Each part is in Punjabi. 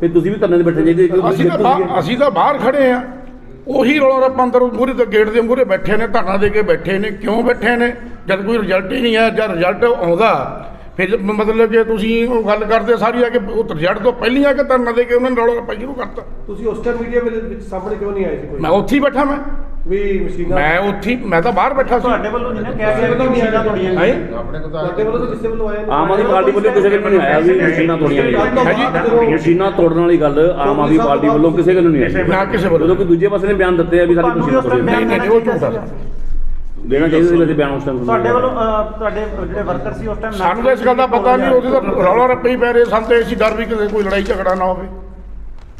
ਫਿਰ ਤੁਸੀਂ ਵੀ ਧਰਨੇ ਤੇ ਬੈਠੇ ਕਿਉਂਕਿ ਅਸੀਂ ਤਾਂ ਬਾਹਰ ਅਸੀਂ ਤਾਂ ਬਾਹਰ ਖੜੇ ਆ। ਉਹੀ ਰੌਲਾ ਰੱਪਾ ਅੰਦਰ ਮੂਹਰੇ ਤੇ ਗੇਟ ਦੇ ਮੂਹਰੇ ਬੈਠੇ ਨੇ ਧਰਨਾ ਦੇ ਕੇ ਬੈਠੇ ਨੇ ਕਿਉਂ ਬੈਠੇ ਨੇ? ਜਦ ਕੋਈ ਰਿਜ਼ਲਟ ਹੀ ਨਹੀਂ ਆਇਆ ਜਦ ਰਿਜ਼ਲਟ ਆਉਂਦਾ ਫਿਰ ਮ- ਮਤਲਬ ਕਿ ਤੁਸੀਂ ਉਹ ਗੱਲ ਕਰਦੇ ਸਾਰੀ ਆ ਕਿ ਉਹ ਰਿਜ਼ਲਟ ਤੋਂ ਪਹਿਲਾਂ ਹੀ ਆ ਕੇ ਧਰਨਾ ਦੇ ਕੇ ਉਹਨਾਂ ਨੇ ਰੌਲਾ ਰੱਪਾ ਸ਼ੁਰੂ ਕਰਤਾ। ਤੁਸੀਂ ਉਸ ਟਾਈਮ ਮੀਡੀਆ ਵਿੱਚ ਸਾਹਮਣੇ ਕਿਉਂ ਨਹੀਂ ਆਏ ਸੀ ਕੋਈ? ਮੈਂ ਉੱਥੇ ਹੀ ਬੈਠਾ ਮੈਂ। ਵੀ ਮਸ਼ੀਨਾਂ ਮੈਂ ਉੱਥੇ ਹੀ- ਮੈਂ ਤਾਂ ਬਾਹਰ ਬੈਠਾ ਸੀ। ਤੁਹਾਡੇ ਵੱਲੋਂ ਨਹੀਂ ਨਾ ਕਿਹਾ ਵੱਲੋਂ ਨਹੀਂ ਹੈਂ? ਤੁਹਾਡੇ ਵੱਲੋਂ ਤਾਂ ਕਿਸੇ ਵੱਲੋਂ ਆਇਆ ਨਹੀਂ। ਆਮ ਆਦਮੀ ਪਾਰਟੀ ਵੱਲੋਂ ਕਿਸੇ ਨੂੰ ਨਹੀਂ ਆਇਆ ਵੀ ਮਸ਼ੀਨਾਂ ਤੋੜੀਆਂ ਗਈਆਂ ਮਸ਼ੀਨਾਂ ਤੋੜਨ ਵਾਲੀ ਗੱਲ ਆਮ ਆਦਮੀ ਪਾਰਟੀ ਵੱਲੋਂ ਕਿਸੇ ਨੂੰ ਨਹੀਂ ਆਈ। ਨਾ ਕਿਸੇ ਵੱਲੋਂ। ਜਦੋਂ ਕੋਈ ਦੂਜੇ ਪਾਸੇ ਨੇ ਬਿਆਨ ਦਿੱਤੇ ਆ ਵੀ ਸਾਡੀ ਮਸ਼ੀਨਾਂ ਤੋੜੀਆਂ ਨਹੀਂ ਨਹੀਂ ਨਹੀਂ, ਉਹ ਝੂਠਾ ਸੀ। ਦੇਣਾ ਚਾਹੀਦਾ ਸੀ ਵੈਸੇ ਬਿਆਨ ਉਸ ਟਾਈਮ ਤੁਹਾਡੇ ਵੱਲੋਂ ਅਹ, ਤੁਹਾਡੇ ਜਿਹੜੇ ਵਰਕਰ ਸੀ ਉਸ ਟਾਈਮ ਸਾਨੂੰ ਤਾਂ ਇਸ ਗੱਲ ਦਾ ਪਤਾ ਨਹੀਂ ਉਹਦੇ ਤਾਂ ਰੌਲਾ ਰੱਪੇ ਹੀ ਪੈ ਰਹੇ ਸਾਨੂੰ ਤਾਂ ਇਸੀ ਡਰ ਵੀ ਕਿਤੇ ਕੋਈ ਲੜਾਈ ਝਗੜਾ ਨਾ ਹੋਵੇ।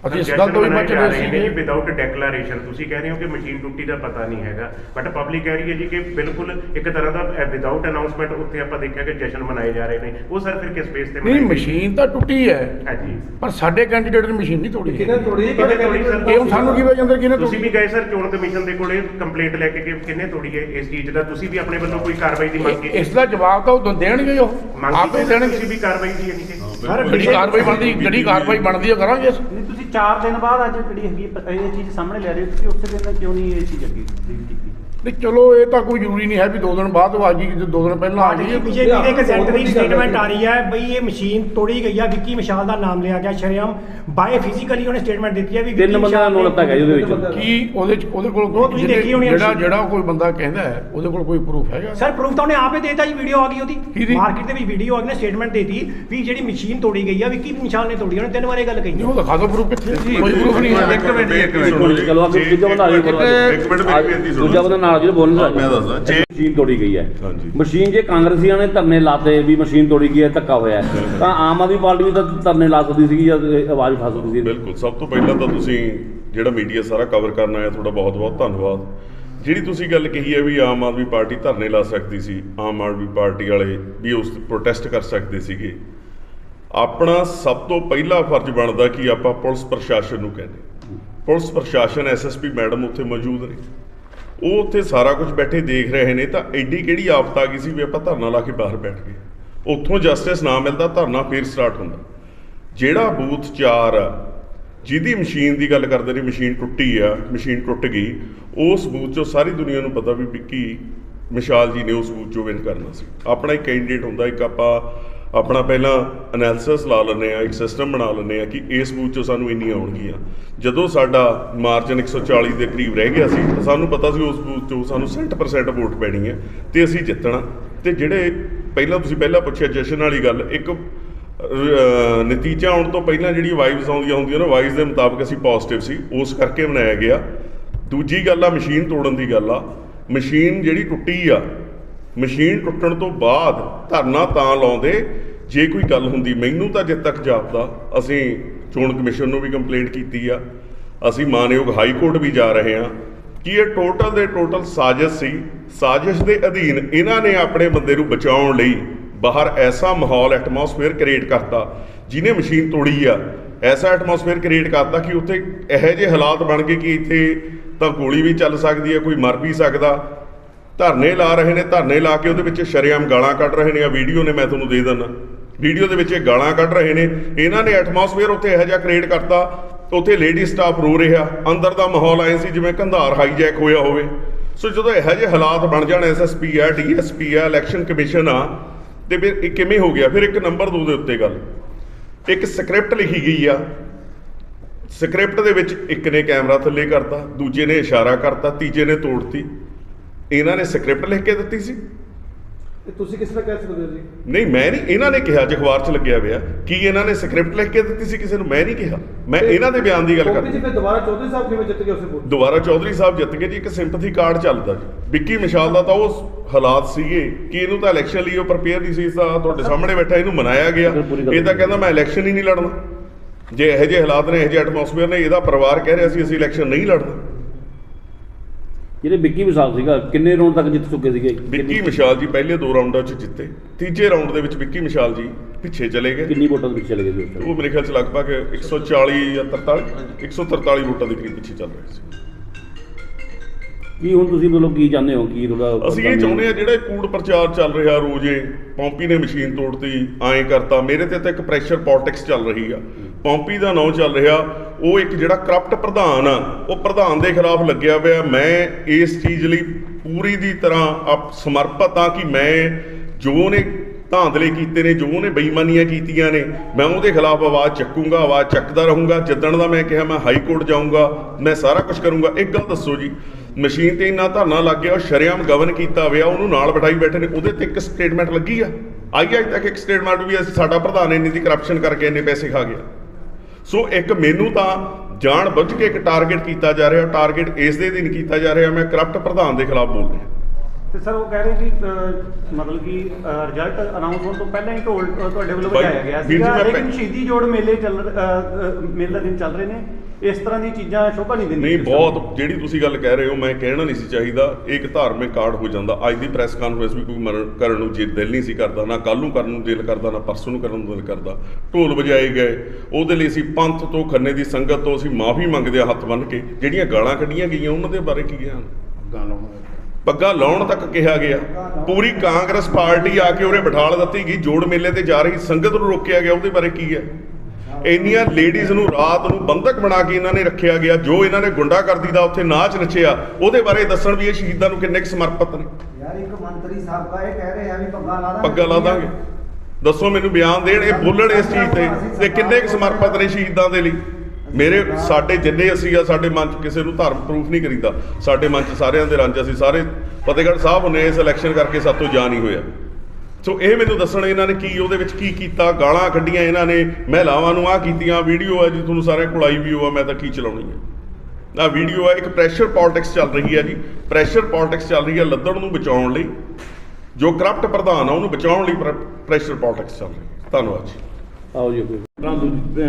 ਅਸੀਂ ਇਸ ਗੱਲ ਤੋਂ ਵੀ ਬਚ ਰਹੇ ਸੀਗੇ। ਵਿਦਆਊਟ ਡੈਕਲੇਰੇਸ਼ਨ ਤੁਸੀਂ ਕਹਿ ਰਹੇ ਹੋ ਕਿ ਮਸ਼ੀਨ ਟੁੱਟੀ ਦਾ ਪਤਾ ਨਹੀਂ ਹੈਗਾ ਬਟ ਪਬਲਿਕ ਕਹਿ ਰਹੀ ਹੈ ਜੀ ਕਿ ਬਿਲਕੁਲ ਇੱਕ ਤਰ੍ਹਾਂ ਦਾ ਵਿਦਆਊਟ ਅਨਾਉਂਸਮੈਂਟ ਉੱਥੇ ਆਪਾਂ ਦੇਖਿਆ ਕਿ ਜਸ਼ਨ ਮਨਾਏ ਜਾ ਰਹੇ ਨੇ। ਉਹ ਸਰ ਫਿਰ ਕਿਸ ਬੇਸ ਤੇ ਨਹੀਂ? ਮਸ਼ੀਨ ਤਾਂ ਟੁੱਟੀ ਹੈ। ਹਾਂਜੀ। ਪਰ ਸਾਡੇ ਕੈਂਡੀਡੇਟ ਨੇ ਮਸ਼ੀਨ ਨਹੀਂ ਤੋੜੀ। ਕਿਹਨੇ ਤੋੜੀ? ਕਿਹਨੇ ਤੋੜੀ ਸਰ? ਇਹ ਹੁਣ ਸਾਨੂੰ ਕੀ ਪਤਾ ਜਾਂਦਾ ਕਿਹਨੇ ਤੁਸੀਂ ਵੀ ਗਏ ਸਰ ਚੋਣ ਕਮਿਸ਼ਨ ਦੇ ਕੋਲੇ ਕੰਪਲੇਂਟ ਲੈ ਕੇ ਕਿ ਕਿੰਨੇ ਤੋੜੀ ਹੈ ਇਸ ਚੀਜ਼ ਦਾ। ਤੁਸੀਂ ਵੀ ਆਪਣੇ ਵੱਲੋਂ ਕੋਈ ਕਾਰਵਾਈ ਦੀ ਮੰਗ ਕੀਤੀ? ਇਸ ਦਾ ਜਵਾਬ ਤਾਂ ਉਹ ਦੇਣਗੇ ਉਹ। ਮੰਗ ਆਪੇ ਦੇਣਗੇ। ਤੁਸੀਂ ਵੀ ਕਾਰਵਾਈ ਦੀ ਹੈ ਨਹੀਂ ਸਰ ਜਿਹੜੀ ਕਾਰਵਾਈ ਬਣਦੀ ਜਿਹੜੀ ਕਾਰਵਾਈ ਬਣਦੀ ਹੈ ਕਰਾਂਗੇ ਤੁਸੀਂ 4 ਦਿਨ ਬਾਅਦ ਅੱਜ ਜਿਹੜੀ ਹੈਗੀ ਇਹ ਚੀਜ਼ ਸਾਹਮਣੇ ਲੈ ਰਹੇ ਹੋ, ਤੁਸੀਂ ਉਸੇ ਦਿਨ ਕਿਉਂ ਨਹੀਂ ਇਹ ਚੀਜ਼ ਅੱਗੇ ਨਹੀਂ ਚਲੋ ਇਹ ਤਾਂ ਕੋਈ ਜ਼ਰੂਰੀ ਨਹੀਂ ਹੈ ਵੀ ਦੋ ਦਿਨ ਬਾਅਦ ਉਹ ਆ ਗਈ ਕਿ ਦੋ ਦਿਨ ਪਹਿਲਾਂ ਆ ਗਈ ਬੀਜੇਪੀ ਦੇ ਇੱਕ ਸੈਂਟਰੀ ਸਟੇਟਮੈਂਟ ਆ ਰਹੀ ਹੈ ਬਈ ਇਹ ਮਸ਼ੀਨ ਤੋੜੀ ਗਈ ਆ ਵਿੱਕੀ ਮਿਸ਼ਾਲ ਦਾ ਨਾਮ ਲਿਆ ਗਿਆ ਸ਼ਰੇਆਮ ਬਾਏ ਫਿਜ਼ੀਕਲੀ ਉਹਨੇ ਸਟੇਟਮੈਂਟ ਦਿੱਤੀ ਹੈ ਵੀ ਤਿੰਨ ਬੰਦਿਆਂ ਦਾ ਮਿਸ਼ਾਲ ਨਾਮ ਨੇ- ਲੱਤਾ ਗਿਆ ਜੀ ਉਹਦੇ ਵਿੱਚ ਕੀ ਉਹਦੇ ਚ ਉਹਦੇ ਕੋਲ ਉਹ ਤੁਸੀਂ ਜਿਹਨੇ- ਦੇਖੀ ਹੋਣੀ ਹੈ ਜਿਹੜਾ। ਜਿਹੜਾ ਕੋਈ ਬੰਦਾ ਕਹਿੰਦਾ ਹੈ ਉਹਦੇ ਕੋਲ ਕੋਈ ਪ੍ਰੂਫ ਹੈਗਾ ਸਰ ਪ੍ਰੂਫ ਤਾਂ ਉਹਨੇ ਆਪੇ ਦੇਤਾ ਜੀ ਵੀਡੀਓ ਆ ਗਈ ਉਹਦੀ? ਮਾਰਕੀਟ ਦੇ ਵਿੱਚ ਵੀਡੀਓ ਆ ਗਈ ਨੇ ਸਟੇਟਮੈਂਟ ਦੇਤੀ ਵੀ ਜਿਹੜੀ ਮਸ਼ੀਨ ਤੋੜੀ ਗਈ ਆ ਵਿੱਕੀ ਮਿਸ਼ਾਲ ਨੇ ਤੋੜੀ ਉਹਨੇ ਤਿੰਨ ਵਾਰੇ ਗੱਲ ਕਹੀ ਨਹੀਂ ਉਹ ਦਿਖਾ ਦਿਓ ਪ੍ਰੂਫ ਕਿੱਥੇ? ਕੋਈ ਪ੍ਰੂਫ ਨਹੀਂ ਹੈ ਇੱਕ ਮਿੰਟ ਇੱਕ ਚਲੋ ਆ ਦੂਜਾ ਬੰਦਾ ਆ ਮਿੰਟ ਸੁਣੋ। ਦੂਜਾ ਬੰਦਾ ਨਾਲ ਜਿਹੜਾ ਬੋਲਣ ਹਾਂ, ਮੈਂ ਦੱਸਦਾ। ਜੇ- ਮਸ਼ੀਨ ਤੋੜੀ ਗਈ ਹੈ। ਹਾਂਜੀ। ਮਸ਼ੀਨ ਜੇ ਕਾਂਗਰਸੀਆਂ ਨੇ ਧਰਨੇ ਲਾਤੇ ਵੀ ਮਸ਼ੀਨ ਤੋੜੀ ਗਈ ਹੈ ਧੱਕਾ ਹੋਇਆ ਹੈ, ਤਾਂ ਆਮ ਆਦਮੀ ਪਾਰਟੀ ਵੀ ਤਾਂ ਧਰਨੇ ਲਾ ਸਕਦੀ ਸੀਗੀ ਜਾਂ ਇਹ ਆਵਾਜ਼ ਉਠਾ ਸਕਦੀ ਸੀ ਬਿਲਕੁਲ। ਸਭ ਤੋਂ ਪਹਿਲਾਂ ਤਾਂ ਤੁਸੀਂ ਜਿਹੜਾ ਮੀਡੀਆ ਸਾਰਾ ਕਵਰ ਕਰਨ ਆਇਆ ਤੁਹਾਡਾ ਬਹੁਤ-ਬਹੁਤ ਧੰਨਵਾਦ। ਜਿਹੜੀ ਤੁਸੀਂ ਗੱਲ ਕਹੀ ਹੈ ਵੀ ਆਮ ਆਦਮੀ ਪਾਰਟੀ ਧਰਨੇ ਲਾ ਸਕਦੀ ਸੀ ਆਮ ਆਦਮੀ ਪਾਰਟੀ ਵਾਲੇ ਵੀ ਉਸ ਤੇ ਪ੍ਰੋਟੈਸਟ ਕਰ ਸਕਦੇ ਸੀਗੇ। ਆਪਣਾ ਸਭ ਤੋਂ ਪਹਿਲਾ ਫਰਜ਼ ਬਣਦਾ ਕਿ ਆਪਾਂ ਪੁਲਿਸ ਪ੍ਰਸ਼ਾਸਨ ਨੂੰ ਕਹਿੰਦੇ। ਪੁਲਿਸ ਪ੍ਰਸ਼ਾਸਨ ਐਸਐਸਪੀ ਮੈਡਮ ਉੱਥੇ ਮੌਜੂਦ ਨੇ ਉਹ ਉੱਥੇ ਸਾਰਾ ਕੁਝ ਬੈਠੇ ਦੇਖ ਰਹੇ ਨੇ ਤਾਂ ਐਡੀ ਕਿਹੜੀ ਆਫਤ ਆ ਗਈ ਸੀ ਵੀ ਆਪਾਂ ਧਰਨਾ ਲਾ ਕੇ ਬਾਹਰ ਬੈਠ ਗਏ। ਉੱਥੋਂ ਜਸਟਿਸ ਨਾ ਮਿਲਦਾ, ਧਰਨਾ ਫੇਰ ਸਟਾਰਟ ਹੁੰਦਾ। ਜਿਹੜਾ ਬੂਥ 4 ਆ, ਜਿਹਦੀ ਮਸ਼ੀਨ ਦੀ ਗੱਲ ਕਰਦੇ ਨੇ ਮਸ਼ੀਨ ਟੁੱਟੀ ਆ ਮਸ਼ੀਨ ਟੁੱਟ ਗਈ, ਉਸ ਬੂਥ 'ਚੋਂ ਸਾਰੀ ਦੁਨੀਆ ਨੂੰ ਪਤਾ ਵੀ ਵਿੱਕੀ ਮਿਸ਼ਾਲ ਜੀ ਨੇ ਉਸ ਬੂਥ 'ਚੋਂ ਵਿਨ ਕਰਨਾ ਸੀ। ਆਪਣਾ ਇੱਕ ਕੈਂਡੀਡੇਟ ਹੁੰਦਾ, ਇੱਕ ਆਪਾਂ ਆਪਣਾ ਪਹਿਲਾਂ ਐਨਾਲਿਸਿਸ ਲਾ ਲੈਂਦੇ ਆ ਇੱਕ ਸਿਸਟਮ ਬਣਾ ਲੈਂਦੇ ਆ ਕਿ ਇਸ ਬੂਥ 'ਚੋਂ ਸਾਨੂੰ ਇੰਨੀਆਂ ਆਉਣਗੀਆਂ। ਜਦੋਂ ਸਾਡਾ ਮਾਰਜਨ 140 ਦੇ ਕਰੀਬ ਰਹਿ ਗਿਆ ਸੀ, ਤਾਂ ਸਾਨੂੰ ਪਤਾ ਸੀ ਉਸ ਬੂਥ 'ਚੋਂ ਸਾਨੂੰ 60% ਵੋਟ ਪੈਣੀ ਹੈ ਤੇ ਅਸੀਂ ਜਿੱਤਣਾ। ਤੇ ਜਿਹੜੇ ਪਹਿਲਾਂ ਤੁਸੀਂ ਪਹਿਲਾਂ ਪੁੱਛਿਆ ਜਸ਼ਨ ਵਾਲੀ ਗੱਲ, ਇੱਕ ਨਤੀਜਾ ਆਉਣ ਤੋਂ ਪਹਿਲਾਂ ਜਿਹੜੀ ਵਾਈਬਸ ਆਉਂਦੀਆਂ ਹੁੰਦੀਆਂ ਨਾ ਵਾਈਬਸ ਦੇ ਮੁਤਾਬਕ ਅਸੀਂ ਪੋਜ਼ਿਟਿਵ ਸੀ, ਉਸ ਕਰਕੇ ਬਣਾਇਆ ਗਿਆ। ਦੂਜੀ ਗੱਲ ਆ ਮਸ਼ੀਨ ਤੋੜਨ ਦੀ ਗੱਲ ਆ। ਮਸ਼ੀਨ ਜਿਹੜੀ ਟੁੱਟੀ ਆ ਮਸ਼ੀਨ ਟੁੱਟਣ ਤੋਂ ਬਾਅਦ ਧਰਨਾ ਤਾਂ ਲਾਉਂਦੇ, ਜੇ ਕੋਈ ਗੱਲ ਹੁੰਦੀ, ਮੈਨੂੰ ਤਾਂ ਜਿੱਦ ਤੱਕ ਜਾਪਦਾ, ਅਸੀਂ ਚੋਣ ਕਮਿਸ਼ਨ ਨੂੰ ਵੀ ਕੰਪਲੇਂਟ ਕੀਤੀ ਆ, ਅਸੀਂ ਮਾਨਯੋਗ ਹਾਈ ਕੋਰਟ ਵੀ ਜਾ ਰਹੇ ਹਾਂ। ਕਿ ਇਹ ਟੋਟਲ ਦੇ ਟੋਟਲ ਸਾਜ਼ਿਸ਼ ਸੀ? ਸਾਜ਼ਿਸ਼ ਦੇ ਅਧੀਨ ਇਹਨਾਂ ਨੇ ਆਪਣੇ ਬੰਦੇ ਨੂੰ ਬਚਾਉਣ ਲਈ ਬਾਹਰ ਐਸਾ ਮਾਹੌਲ ਐਟਮੋਸਫੇਅਰ ਕ੍ਰੀਏਟ ਕਰਤਾ, ਜਿਹਨੇ ਮਸ਼ੀਨ ਤੋੜੀ ਆ। ਐਸਾ ਐਟਮੋਸਫੇਅਰ ਕ੍ਰੀਏਟ ਕਰਤਾ ਕਿ ਉੱਥੇ ਇਹੋ ਜਿਹੇ ਹਾਲਾਤ ਬਣ ਗਏ ਕਿ ਇੱਥੇ ਤਾਂ ਗੋਲੀ ਵੀ ਚੱਲ ਸਕਦੀ ਹੈ ਕੋਈ ਮਰ ਵੀ ਸਕਦਾ। ਧਰਨੇ ਲਾ ਰਹੇ ਨੇ, ਧਰਨੇ ਲਾ ਕੇ ਉਹਦੇ ਵਿੱਚ ਸ਼ਰੇਆਮ ਗਾਲਾਂ ਕੱਢ ਰਹੇ ਨੇ ਆ ਵੀਡੀਓ ਨੇ ਮੈਂ ਤੁਹਾਨੂੰ ਦੇ ਦਿੰਦਾ। ਵੀਡੀਓ ਦੇ ਵਿੱਚ ਇਹ ਗਾਲਾਂ ਕੱਢ ਰਹੇ ਨੇ। ਇਹਨਾਂ ਨੇ ਐਟਮੋਸਫੇਅਰ ਉੱਥੇ ਇਹੋ ਜਿਹਾ ਕ੍ਰੀਏਟ ਕਰਤਾ। ਉੱਥੇ ਲੇਡੀ ਸਟਾਫ ਰੋ ਰਿਹਾ। ਅੰਦਰ ਦਾ ਮਾਹੌਲ ਐ ਸੀ ਜਿਵੇਂ ਕੰਧਾਰ ਹਾਈਜੈਕ ਹੋਇਆ ਹੋਵੇ। ਸੋ ਜਦੋਂ ਇਹੋ ਜਿਹੇ ਹਾਲਾਤ ਬਣ ਜਾਣ ਐਸਐਸਪੀ ਆ ਡੀਐਸਪੀ ਆ ਇਲੈਕਸ਼ਨ ਕਮਿਸ਼ਨ ਆ, ਤੇ ਫਿਰ ਇਹ ਕਿਵੇਂ ਹੋ ਗਿਆ? ਫਿਰ ਇੱਕ ਨੰਬਰ 2 ਦੇ ਉੱਤੇ ਗੱਲ। ਇੱਕ ਸਕ੍ਰਿਪਟ ਲਿਖੀ ਗਈ ਆ। ਸਕ੍ਰਿਪਟ ਦੇ ਵਿੱਚ ਇੱਕ ਨੇ ਕੈਮਰਾ ਥੱਲੇ ਕਰਤਾ, ਦੂਜੇ ਨੇ ਇਸ਼ਾਰਾ ਕਰਤਾ, ਤੀਜੇ ਨੇ ਤੋੜਤੀ। ਇਹਨਾਂ ਨੇ ਸਕ੍ਰਿਪਟ ਲਿਖ ਕੇ ਦਿੱਤੀ ਸੀ। ਤੇ ਤੁਸੀਂ ਕਿਸ ਤਰ੍ਹਾਂ ਕਹਿ ਸਕਦੇ ਹੋ ਜੀ? ਨਹੀਂ ਮੈਂ ਨਹੀਂ ਇਹਨਾਂ ਨੇ ਕਿਹਾ ਜਖਵਾਰ ਚ ਲੱਗਿਆ ਹੋਇਆ। ਕੀ ਇਹਨਾਂ ਨੇ ਸਕ੍ਰਿਪਟ ਲਿਖ ਕੇ ਦਿੱਤੀ ਸੀ ਕਿਸੇ ਨੂੰ? ਮੈਂ ਨਹੀਂ ਕਿਹਾ। ਮੈਂ ਇਹਨਾਂ ਦੇ ਬਿਆਨ ਦੀ ਗੱਲ ਕਰਦਾ। ਫਿਰ ਦੁਬਾਰਾ ਚੌਧਰੀ ਸਾਹਿਬ ਕਿਵੇਂ ਜਿੱਤ ਗਏ ਉਸੇ ਵੋਟ ਦੁਬਾਰਾ ਚੌਧਰੀ ਸਾਹਿਬ ਜਿੱਤ ਗਏ ਜੀ ਇੱਕ ਸਿੰਪਥੀ ਕਾਰਡ ਚੱਲਦਾ ਜੀ। ਵਿੱਕੀ ਮਿਸ਼ਾਲ ਦਾ ਤਾਂ ਉਹ ਹਾਲਾਤ ਸੀਗੇ। ਕਿ ਇਹਨੂੰ ਤਾਂ ਇਲੈਕਸ਼ਨ ਲਈ ਉਹ ਪ੍ਰਪੇਅਰ ਨਹੀਂ ਸੀ ਦਾ ਤੁਹਾਡੇ ਸਾਹਮਣੇ ਬੈਠਾ ਇਹਨੂੰ ਮਨਾਇਆ ਗਿਆ। ਇਹ ਤਾਂ ਕਹਿੰਦਾ ਮੈਂ ਇਲੈਕਸ਼ਨ ਹੀ ਨਹੀਂ ਲੜਨਾ। ਜੇ ਇਹੋ ਜਿਹੇ ਹਾਲਾਤ ਨੇ ਇਹੋ ਜਿਹੇ ਐਟਮੋਸਫੇਅਰ ਨੇ ਇਹਦਾ ਪਰਿਵਾਰ ਕਹਿ ਰਿਹਾ ਸੀ ਅਸੀਂ ਇਲੈਕਸ਼ਨ ਨਹੀਂ ਲੜਨਾ। ਜਿਹੜੇ ਵਿੱਕੀ ਵਿਸ਼ਾਲ ਸੀਗਾ ਕਿੰਨੇ ਰੌਂਡ ਤੱਕ ਜਿੱਤ ਚੁੱਕੇ ਸੀਗੇ? ਵਿੱਕੀ ਮਿਸ਼ਾਲ ਜੀ ਪਹਿਲੇ ਦੋ ਰਾਊਂਡਾਂ 'ਚ ਜਿੱਤੇ। ਤੀਜੇ ਰਾਊਂਡ ਦੇ ਵਿੱਚ ਵਿੱਕੀ ਮਿਸ਼ਾਲ ਜੀ ਪਿੱਛੇ ਚਲੇ ਗਏ। ਕਿੰਨੀ ਵੋਟਾਂ ਦੇ ਪਿੱਛੇ ਚਲੇ ਗਏ? ਉਹ ਮੇਰੇ ਖਿਆਲ 'ਚ ਲਗਭਗ 140 ਜਾਂ 43 143 ਵੋਟਾਂ ਦੇ ਕਰੀਬ ਪਿੱਛੇ ਚੱਲ ਰਹੇ ਸੀ। ਕੀ ਹੁਣ ਤੁਸੀਂ ਮਤਲਬ ਕੀ ਚਾਹੁੰਦੇ ਹੋ? ਕੀ ਤੁਹਾਡਾ ਅਸੀਂ ਇਹ ਚਾਹੁੰਦੇ ਆ ਜਿਹੜਾ ਇਹ ਕੂੜ ਪ੍ਰਚਾਰ ਚੱਲ ਰਿਹਾ ਰੋਜ਼ੇ ਪੌਂਪੀ ਨੇ ਮਸ਼ੀਨ ਤੋੜਤੀ ਐਂ ਕਰਤਾ। ਮੇਰੇ ਤੇ ਤਾਂ ਇੱਕ ਪ੍ਰੈਸ਼ਰ ਪੋਲਿਟਿਕਸ ਚੱਲ ਰਹੀ ਆ। ਪੌਂਪੀ ਦਾ ਨਾਂ ਚੱਲ ਰਿਹਾ ਉਹ ਇੱਕ ਜਿਹੜਾ ਕਰਪਟ ਪ੍ਰਧਾਨ ਆ ਉਹ ਪ੍ਰਧਾਨ ਦੇ ਖਿਲਾਫ ਲੱਗਿਆ ਹੋਇਆ ਮੈਂ ਇਸ ਚੀਜ਼ ਲਈ ਪੂਰੀ ਦੀ ਤਰ੍ਹਾਂ ਆਪ ਸਮਰਪਿਤ ਆ ਕਿ ਮੈਂ ਜੋ ਉਹਨੇ ਧਾਂਦਲੇ ਕੀਤੇ ਨੇ ਜੋ ਉਹਨੇ ਬੇਈਮਾਨੀਆਂ ਕੀਤੀਆਂ ਨੇ ਮੈਂ ਉਹਦੇ ਖਿਲਾਫ ਆਵਾਜ਼ ਚੱਕੂੰਗਾ ਆਵਾਜ਼ ਚੱਕਦਾ ਰਹੂੰਗਾ। ਜਿੱਦਣ ਦਾ ਮੈਂ ਕਿਹਾ ਮੈਂ ਹਾਈ ਕੋਰਟ ਜਾਊਂਗਾ ਮੈਂ ਸਾਰਾ ਕੁਝ ਕਰੂੰਗਾ। ਇੱਕ ਗੱਲ ਦੱਸੋ ਜੀ ਮਸ਼ੀਨ ਤੇ ਇੰਨਾ ਧਰਨਾ ਲੱਗ ਗਿਆ ਸ਼ਰੇਆਮ ਗਵਨ ਕੀਤਾ ਹੋਇਆ ਉਹਨੂੰ ਨਾਲ ਬਿਠਾਈ ਬੈਠੇ ਨੇ ਉਹਦੇ ਤੇ ਇੱਕ ਸਟੇਟਮੈਂਟ ਲੱਗੀ ਆ। ਆਈ ਅੱਜ ਤੱਕ ਇੱਕ ਸਟੇਟਮੈਂਟ ਵੀ ਅਸੀਂ ਸਾਡਾ ਪ੍ਰਧਾਨ ਇੰਨੀ ਦੀ ਕਰਪਸ਼ਨ ਕਰਕੇ ਇੰਨੇ ਪੈਸੇ ਖਾ ਗਿਆ। ਸੋ ਇੱਕ ਮੈਨੂੰ ਤਾਂ ਜਾਣ ਬੁੱਝ ਕੇ ਇੱਕ ਟਾਰਗੇਟ ਕੀਤਾ ਜਾ ਰਿਹਾ ਟਾਰਗੇਟ ਇਸ ਦੇ ਦਿਨ ਕੀਤਾ ਜਾ ਰਿਹਾ ਮੈਂ ਕਰਪਟ ਪ੍ਰਧਾਨ ਦੇ ਖਿਲਾਫ ਬੋਲ ਰਿਹਾ। ਤੇ ਸਰ ਉਹ ਕਹਿ ਰਹੇ ਅਹ, ਮਤਲਬ ਕਿ ਰਿਜ਼ਲਟ ਅਨਾਉਂਸ ਹੋਣ ਤੋਂ ਪਹਿਲਾਂ ਹੀ ਢੋਲ ਤੁਹਾਡੇ ਵੱਲੋਂ ਵਜਾਇਆ ਗਿਆ ਜੀ, ਸੀਗਾ। ਲੇਕਿਨ ਸ਼ਹੀਦੀ ਜੋੜ ਮੇਲੇ ਚੱਲ ਮੇਲੇ ਦਾ ਦਿਨ ਚੱਲ ਰਹੇ ਨੇ। ਇਸ ਤਰ੍ਹਾਂ ਦੀ ਚੀਜ਼ਾਂ ਸ਼ੋਭਾ ਨਹੀਂ ਦਿੰਦੀਆਂ ਨਹੀਂ ਬਹੁਤ ਜਿਹੜੀ ਤੁਸੀਂ ਗੱਲ ਕਹਿ ਰਹੇ ਹੋ ਮੈਂ ਕਹਿਣਾ ਨਹੀਂ ਸੀ ਚਾਹੀਦਾ। ਇਹ ਇੱਕ ਧਾਰਮਿਕ ਕਾਰਡ ਹੋ ਜਾਂਦਾ। ਅੱਜ ਦੀ ਪ੍ਰੈਸ ਕਾਨਫਰੰਸ ਵੀ ਕੋਈ ਮਰਨ- ਕਰਨ ਨੂੰ ਜੀ ਦਿਲ ਨਹੀਂ ਸੀ ਕਰਦਾ ਨਾ ਕੱਲ ਨੂੰ ਕਰਨ ਨੂੰ ਦਿਲ ਕਰਦਾ ਨਾ ਪਰਸੋਂ ਨੂੰ ਕਰਨ ਨੂੰ ਦਿਲ ਕਰਦਾ। ਢੋਲ ਵਜਾਏ ਗਏ। ਉਹਦੇ ਲਈ ਅਸੀਂ ਪੰਥ ਤੋਂ ਖੰਨੇ ਦੀ ਸੰਗਤ ਤੋਂ ਅਸੀਂ ਮਾਫੀ ਮੰਗਦੇ ਆ ਹੱਥ ਬੰਨ੍ਹ ਕੇ। ਜਿਹੜੀਆਂ ਗਾਲਾਂ ਕੱਢੀਆਂ ਗਈਆਂ ਉਹਨਾਂ ਦੇ ਬਾਰੇ ਕੀ ਗਿਆਨ? ਪੱਗਾਂ ਲਾਉਣ ਤੱਕ ਕਿਹਾ ਗਿਆ। ਪੂਰੀ ਕਾਂਗਰਸ ਪਾਰਟੀ ਆ ਕੇ ਉਹਨੇ ਬਿਠਾਲ ਦਿੱਤੀ ਗਈ। ਜੋੜ ਮੇਲੇ ਤੇ ਜਾ ਰਹੀ ਸੰਗਤ ਨੂੰ ਰੋਕਿਆ ਗਿਆ। ਉਹਦੇ ਬਾਰੇ ਕੀ ਹੈ? ਇੰਨੀਆਂ ਲੇਡੀਜ਼ ਨੂੰ ਰਾਤ ਨੂੰ ਬੰਧਕ ਬਣਾ ਕੇ ਇਹਨਾਂ ਨੇ ਰੱਖਿਆ ਗਿਆ ਜੋ ਇਹਨਾਂ ਨੇ ਗੁੰਡਾਗਰਦੀ ਦਾ ਉੱਥੇ ਨਾਚ ਨੱਚਿਆ ਉਹਦੇ ਬਾਰੇ ਦੱਸਣ ਵੀ ਇਹ ਸ਼ਹੀਦਾਂ ਨੂੰ ਕਿੰਨੇ ਸਮਰਪਿਤ ਨੇ। ਯਾਰ ਇੱਕ ਮੰਤਰੀ ਸਾਹਿਬ ਕਾ ਇਹ ਕਹਿ ਰਹੇ ਆ ਵੀ ਪੱਗਾਂ ਲਾ ਦਾਂਗੇ ਪੱਗਾਂ ਲਾ ਦਾਂਗੇ ਦੱਸੋ ਮੈਨੂੰ ਬਿਆਨ ਦੇਣ ਇਹ ਬੋਲਣ ਇਸ ਚੀਜ਼ ਤੇ ਤੇ ਕਿੰਨੇ ਕੁ ਸਮਰਪਿਤ ਨੇ ਸ਼ਹੀਦਾਂ ਦੇ ਲਈ? ਮੇਰੇ ਸਾਡੇ ਜਿੰਨੇ ਅਸੀਂ ਆ ਸਾਡੇ ਮਨ 'ਚ ਕਿਸੇ ਨੂੰ ਧਰਮ ਪ੍ਰੂਫ ਨਹੀਂ ਕਰੀਦਾ। ਸਾਡੇ ਮਨ 'ਚ ਸਾਰਿਆਂ ਦੇ ਰੰਜ ਅਸੀਂ ਸਾਰੇ ਫਤਿਹਗੜ੍ਹ ਸਾਹਿਬ ਹੁੰਨੇ ਇਸ ਇਲੈਕਸ਼ਨ ਕਰਕੇ ਸਾਤੋਂ ਜਾ ਨਹੀਂ ਹੋਇਆ। ਸੋ ਇਹ ਮੈਨੂੰ ਦੱਸਣ ਇਹਨਾਂ ਨੇ ਕੀ, ਉਹਦੇ ਵਿੱਚ ਕੀ ਕੀਤਾ, ਗਾਲਾਂ ਕੱਢੀਆਂ ਇਹਨਾਂ ਨੇ, ਮਹਿਲਾਵਾਂ ਨੂੰ ਆਹ ਕੀਤੀਆਂ, ਵੀਡੀਓ ਹੈ ਜੀ, ਤੁਹਾਨੂੰ ਸਾਰਿਆਂ ਕੋਲ ਆਈ ਵੀ ਹੋਆ ਮੈਂ ਤਾਂ ਕੀ ਚਲਾਉਣੀ ਹੈ। ਆ ਵੀਡੀਓ ਹੈ, ਇੱਕ ਪ੍ਰੈਸ਼ਰ ਪੋਲਿਟਿਕਸ ਚੱਲ ਰਹੀ ਹੈ ਜੀ। ਪ੍ਰੈਸ਼ਰ ਪੋਲਿਟਿਕਸ ਚੱਲ ਰਹੀ ਹੈ ਲੱਦੜ ਨੂੰ ਬਚਾਉਣ ਲਈ। ਜੋ ਕਰਪਟ ਪ੍ਰਧਾਨ ਆ, ਉਹਨੂੰ ਬਚਾਉਣ ਲਈ ਪ੍ਰੈਸ਼ਰ ਪੋਲਿਟਿਕਸ ਚੱਲ ਰਹੀ ਹੈ। ਧੰਨਵਾਦ ਜੀ। ਆਓ ਜੀ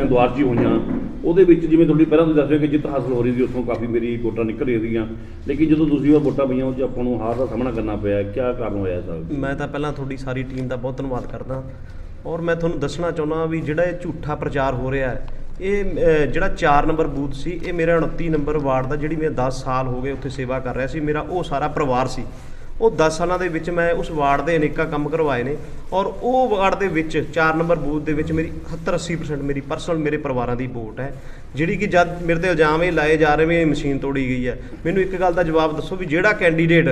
ਦੁਆਰ ਜੀ ਹੋਈਆਂ। ਉਹਦੇ ਵਿੱਚ ਜਿਵੇਂ ਤੁਹਾਡੀ ਪਹਿਲਾਂ ਤੁਸੀਂ ਦੱਸ ਕਿ ਜਿੱਤ ਹਾਸਲ ਹੋ ਰਹੀ ਸੀ, ਉੱਥੋਂ ਕਾਫੀ ਮੇਰੀ ਵੋਟਾਂ ਨਿਕਲ ਰਹੀਆਂ ਸੀਗੀਆਂ। ਲੇਕਿਨ ਜਦੋਂ ਤੁਸੀਂ ਉਹ ਵੋਟਾਂ ਪਈਆਂ, ਉਹ 'ਚ ਆਪਾਂ ਨੂੰ ਹਾਰ ਦਾ ਸਾਹਮਣਾ ਕਰਨਾ ਪਿਆ। ਕਿਆ ਕਾਰਨ ਹੋਇਆ ਸਰ ਮੈਂ ਤਾਂ ਪਹਿਲਾਂ ਤੁਹਾਡੀ ਸਾਰੀ ਟੀਮ ਦਾ ਬਹੁਤ ਧੰਨਵਾਦ ਕਰਦਾ। ਔਰ ਮੈਂ ਤੁਹਾਨੂੰ ਦੱਸਣਾ ਚਾਹੁੰਦਾ ਵੀ ਜਿਹੜਾ ਇਹ ਝੂਠਾ ਪ੍ਰਚਾਰ ਹੋ ਰਿਹਾ ਹੈ, ਇਹ ਜਿਹੜਾ 4 ਨੰਬਰ ਬੂਥ ਸੀ, ਇਹ ਮੇਰਾ 29 ਨੰਬਰ ਵਾਰਡ ਦਾ, ਜਿਹੜੀ ਮੈਂ 10 ਸਾਲ ਹੋ ਗਏ ਉੱਥੇ ਸੇਵਾ ਕਰ ਰਿਹਾ ਸੀ, ਮੇਰਾ ਉਹ ਸਾਰਾ ਪਰਿਵਾਰ ਸੀ। ਉਹ 10 ਸਾਲਾਂ ਦੇ ਵਿੱਚ ਮੈਂ ਉਸ ਵਾਰਡ ਦੇ ਅਨੇਕਾਂ ਕੰਮ ਕਰਵਾਏ ਨੇ ਔਰ ਉਹ ਵਾਰਡ ਦੇ ਵਿੱਚ 4 ਨੰਬਰ ਬੂਥ ਦੇ ਵਿੱਚ ਮੇਰੀ 70 80% ਮੇਰੀ ਪਰਸਨਲ ਮੇਰੇ ਪਰਿਵਾਰਾਂ ਦੀ ਵੋਟ ਹੈ। ਜਿਹੜੀ ਕਿ ਜਦ ਮੇਰੇ ਤੇ ਇਲਜ਼ਾਮ ਇਹ ਲਾਏ ਜਾ ਰਹੇ ਵੀ ਇਹ ਮਸ਼ੀਨ ਤੋੜੀ ਗਈ ਹੈ। ਮੈਨੂੰ ਇੱਕ ਗੱਲ ਦਾ ਜਵਾਬ ਦੱਸੋ ਵੀ ਜਿਹੜਾ ਕੈਂਡੀਡੇਟ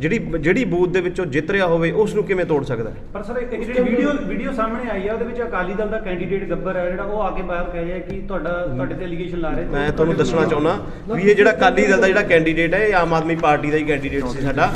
ਜਿਹੜੀ ਜਿਹੜੀ ਬੂਥ ਦੇ ਵਿੱਚੋਂ ਜਿੱਤ ਰਿਹਾ ਹੋਵੇ ਉਸ ਨੂੰ ਕਿਵੇਂ ਤੋੜ ਸਕਦਾ ਪਰ ਸਰ ਇੱਕ ਜਿਹੜੀ ਵੀਡੀਓ ਵੀਡੀਓ ਸਾਹਮਣੇ ਆਈ ਹੈ ਉਹਦੇ ਵਿੱਚ ਅਕਾਲੀ ਦਲ ਦਾ ਕੈਂਡੀਡੇਟ ਗੱਬਰ ਹੈ ਜਿਹੜਾ ਉਹ ਆ ਕੇ ਬਾਹਰ ਕਹਿ ਰਿਹਾ ਕਿ ਤੁਹਾਡਾ ਤੁਹਾਡੇ ਤੇ ਐਲੀਗੇਸ਼ਨ ਲਾ ਰਹੇ ਮੈਂ ਤੁਹਾਨੂੰ ਦੱਸਣਾ ਚਾਹੁੰਦਾ ਵੀ ਇਹ ਜਿਹੜਾ ਅਕਾਲੀ ਦਲ ਦਾ ਜਿਹੜਾ ਕੈਂਡੀਡੇਟ ਹੈ ਇਹ ਆਮ ਆਦਮੀ ਪਾਰਟੀ ਦਾ ਹੀ ਕੈਂਡੀਡੇਟ ਸੀ ਸਾਡਾ।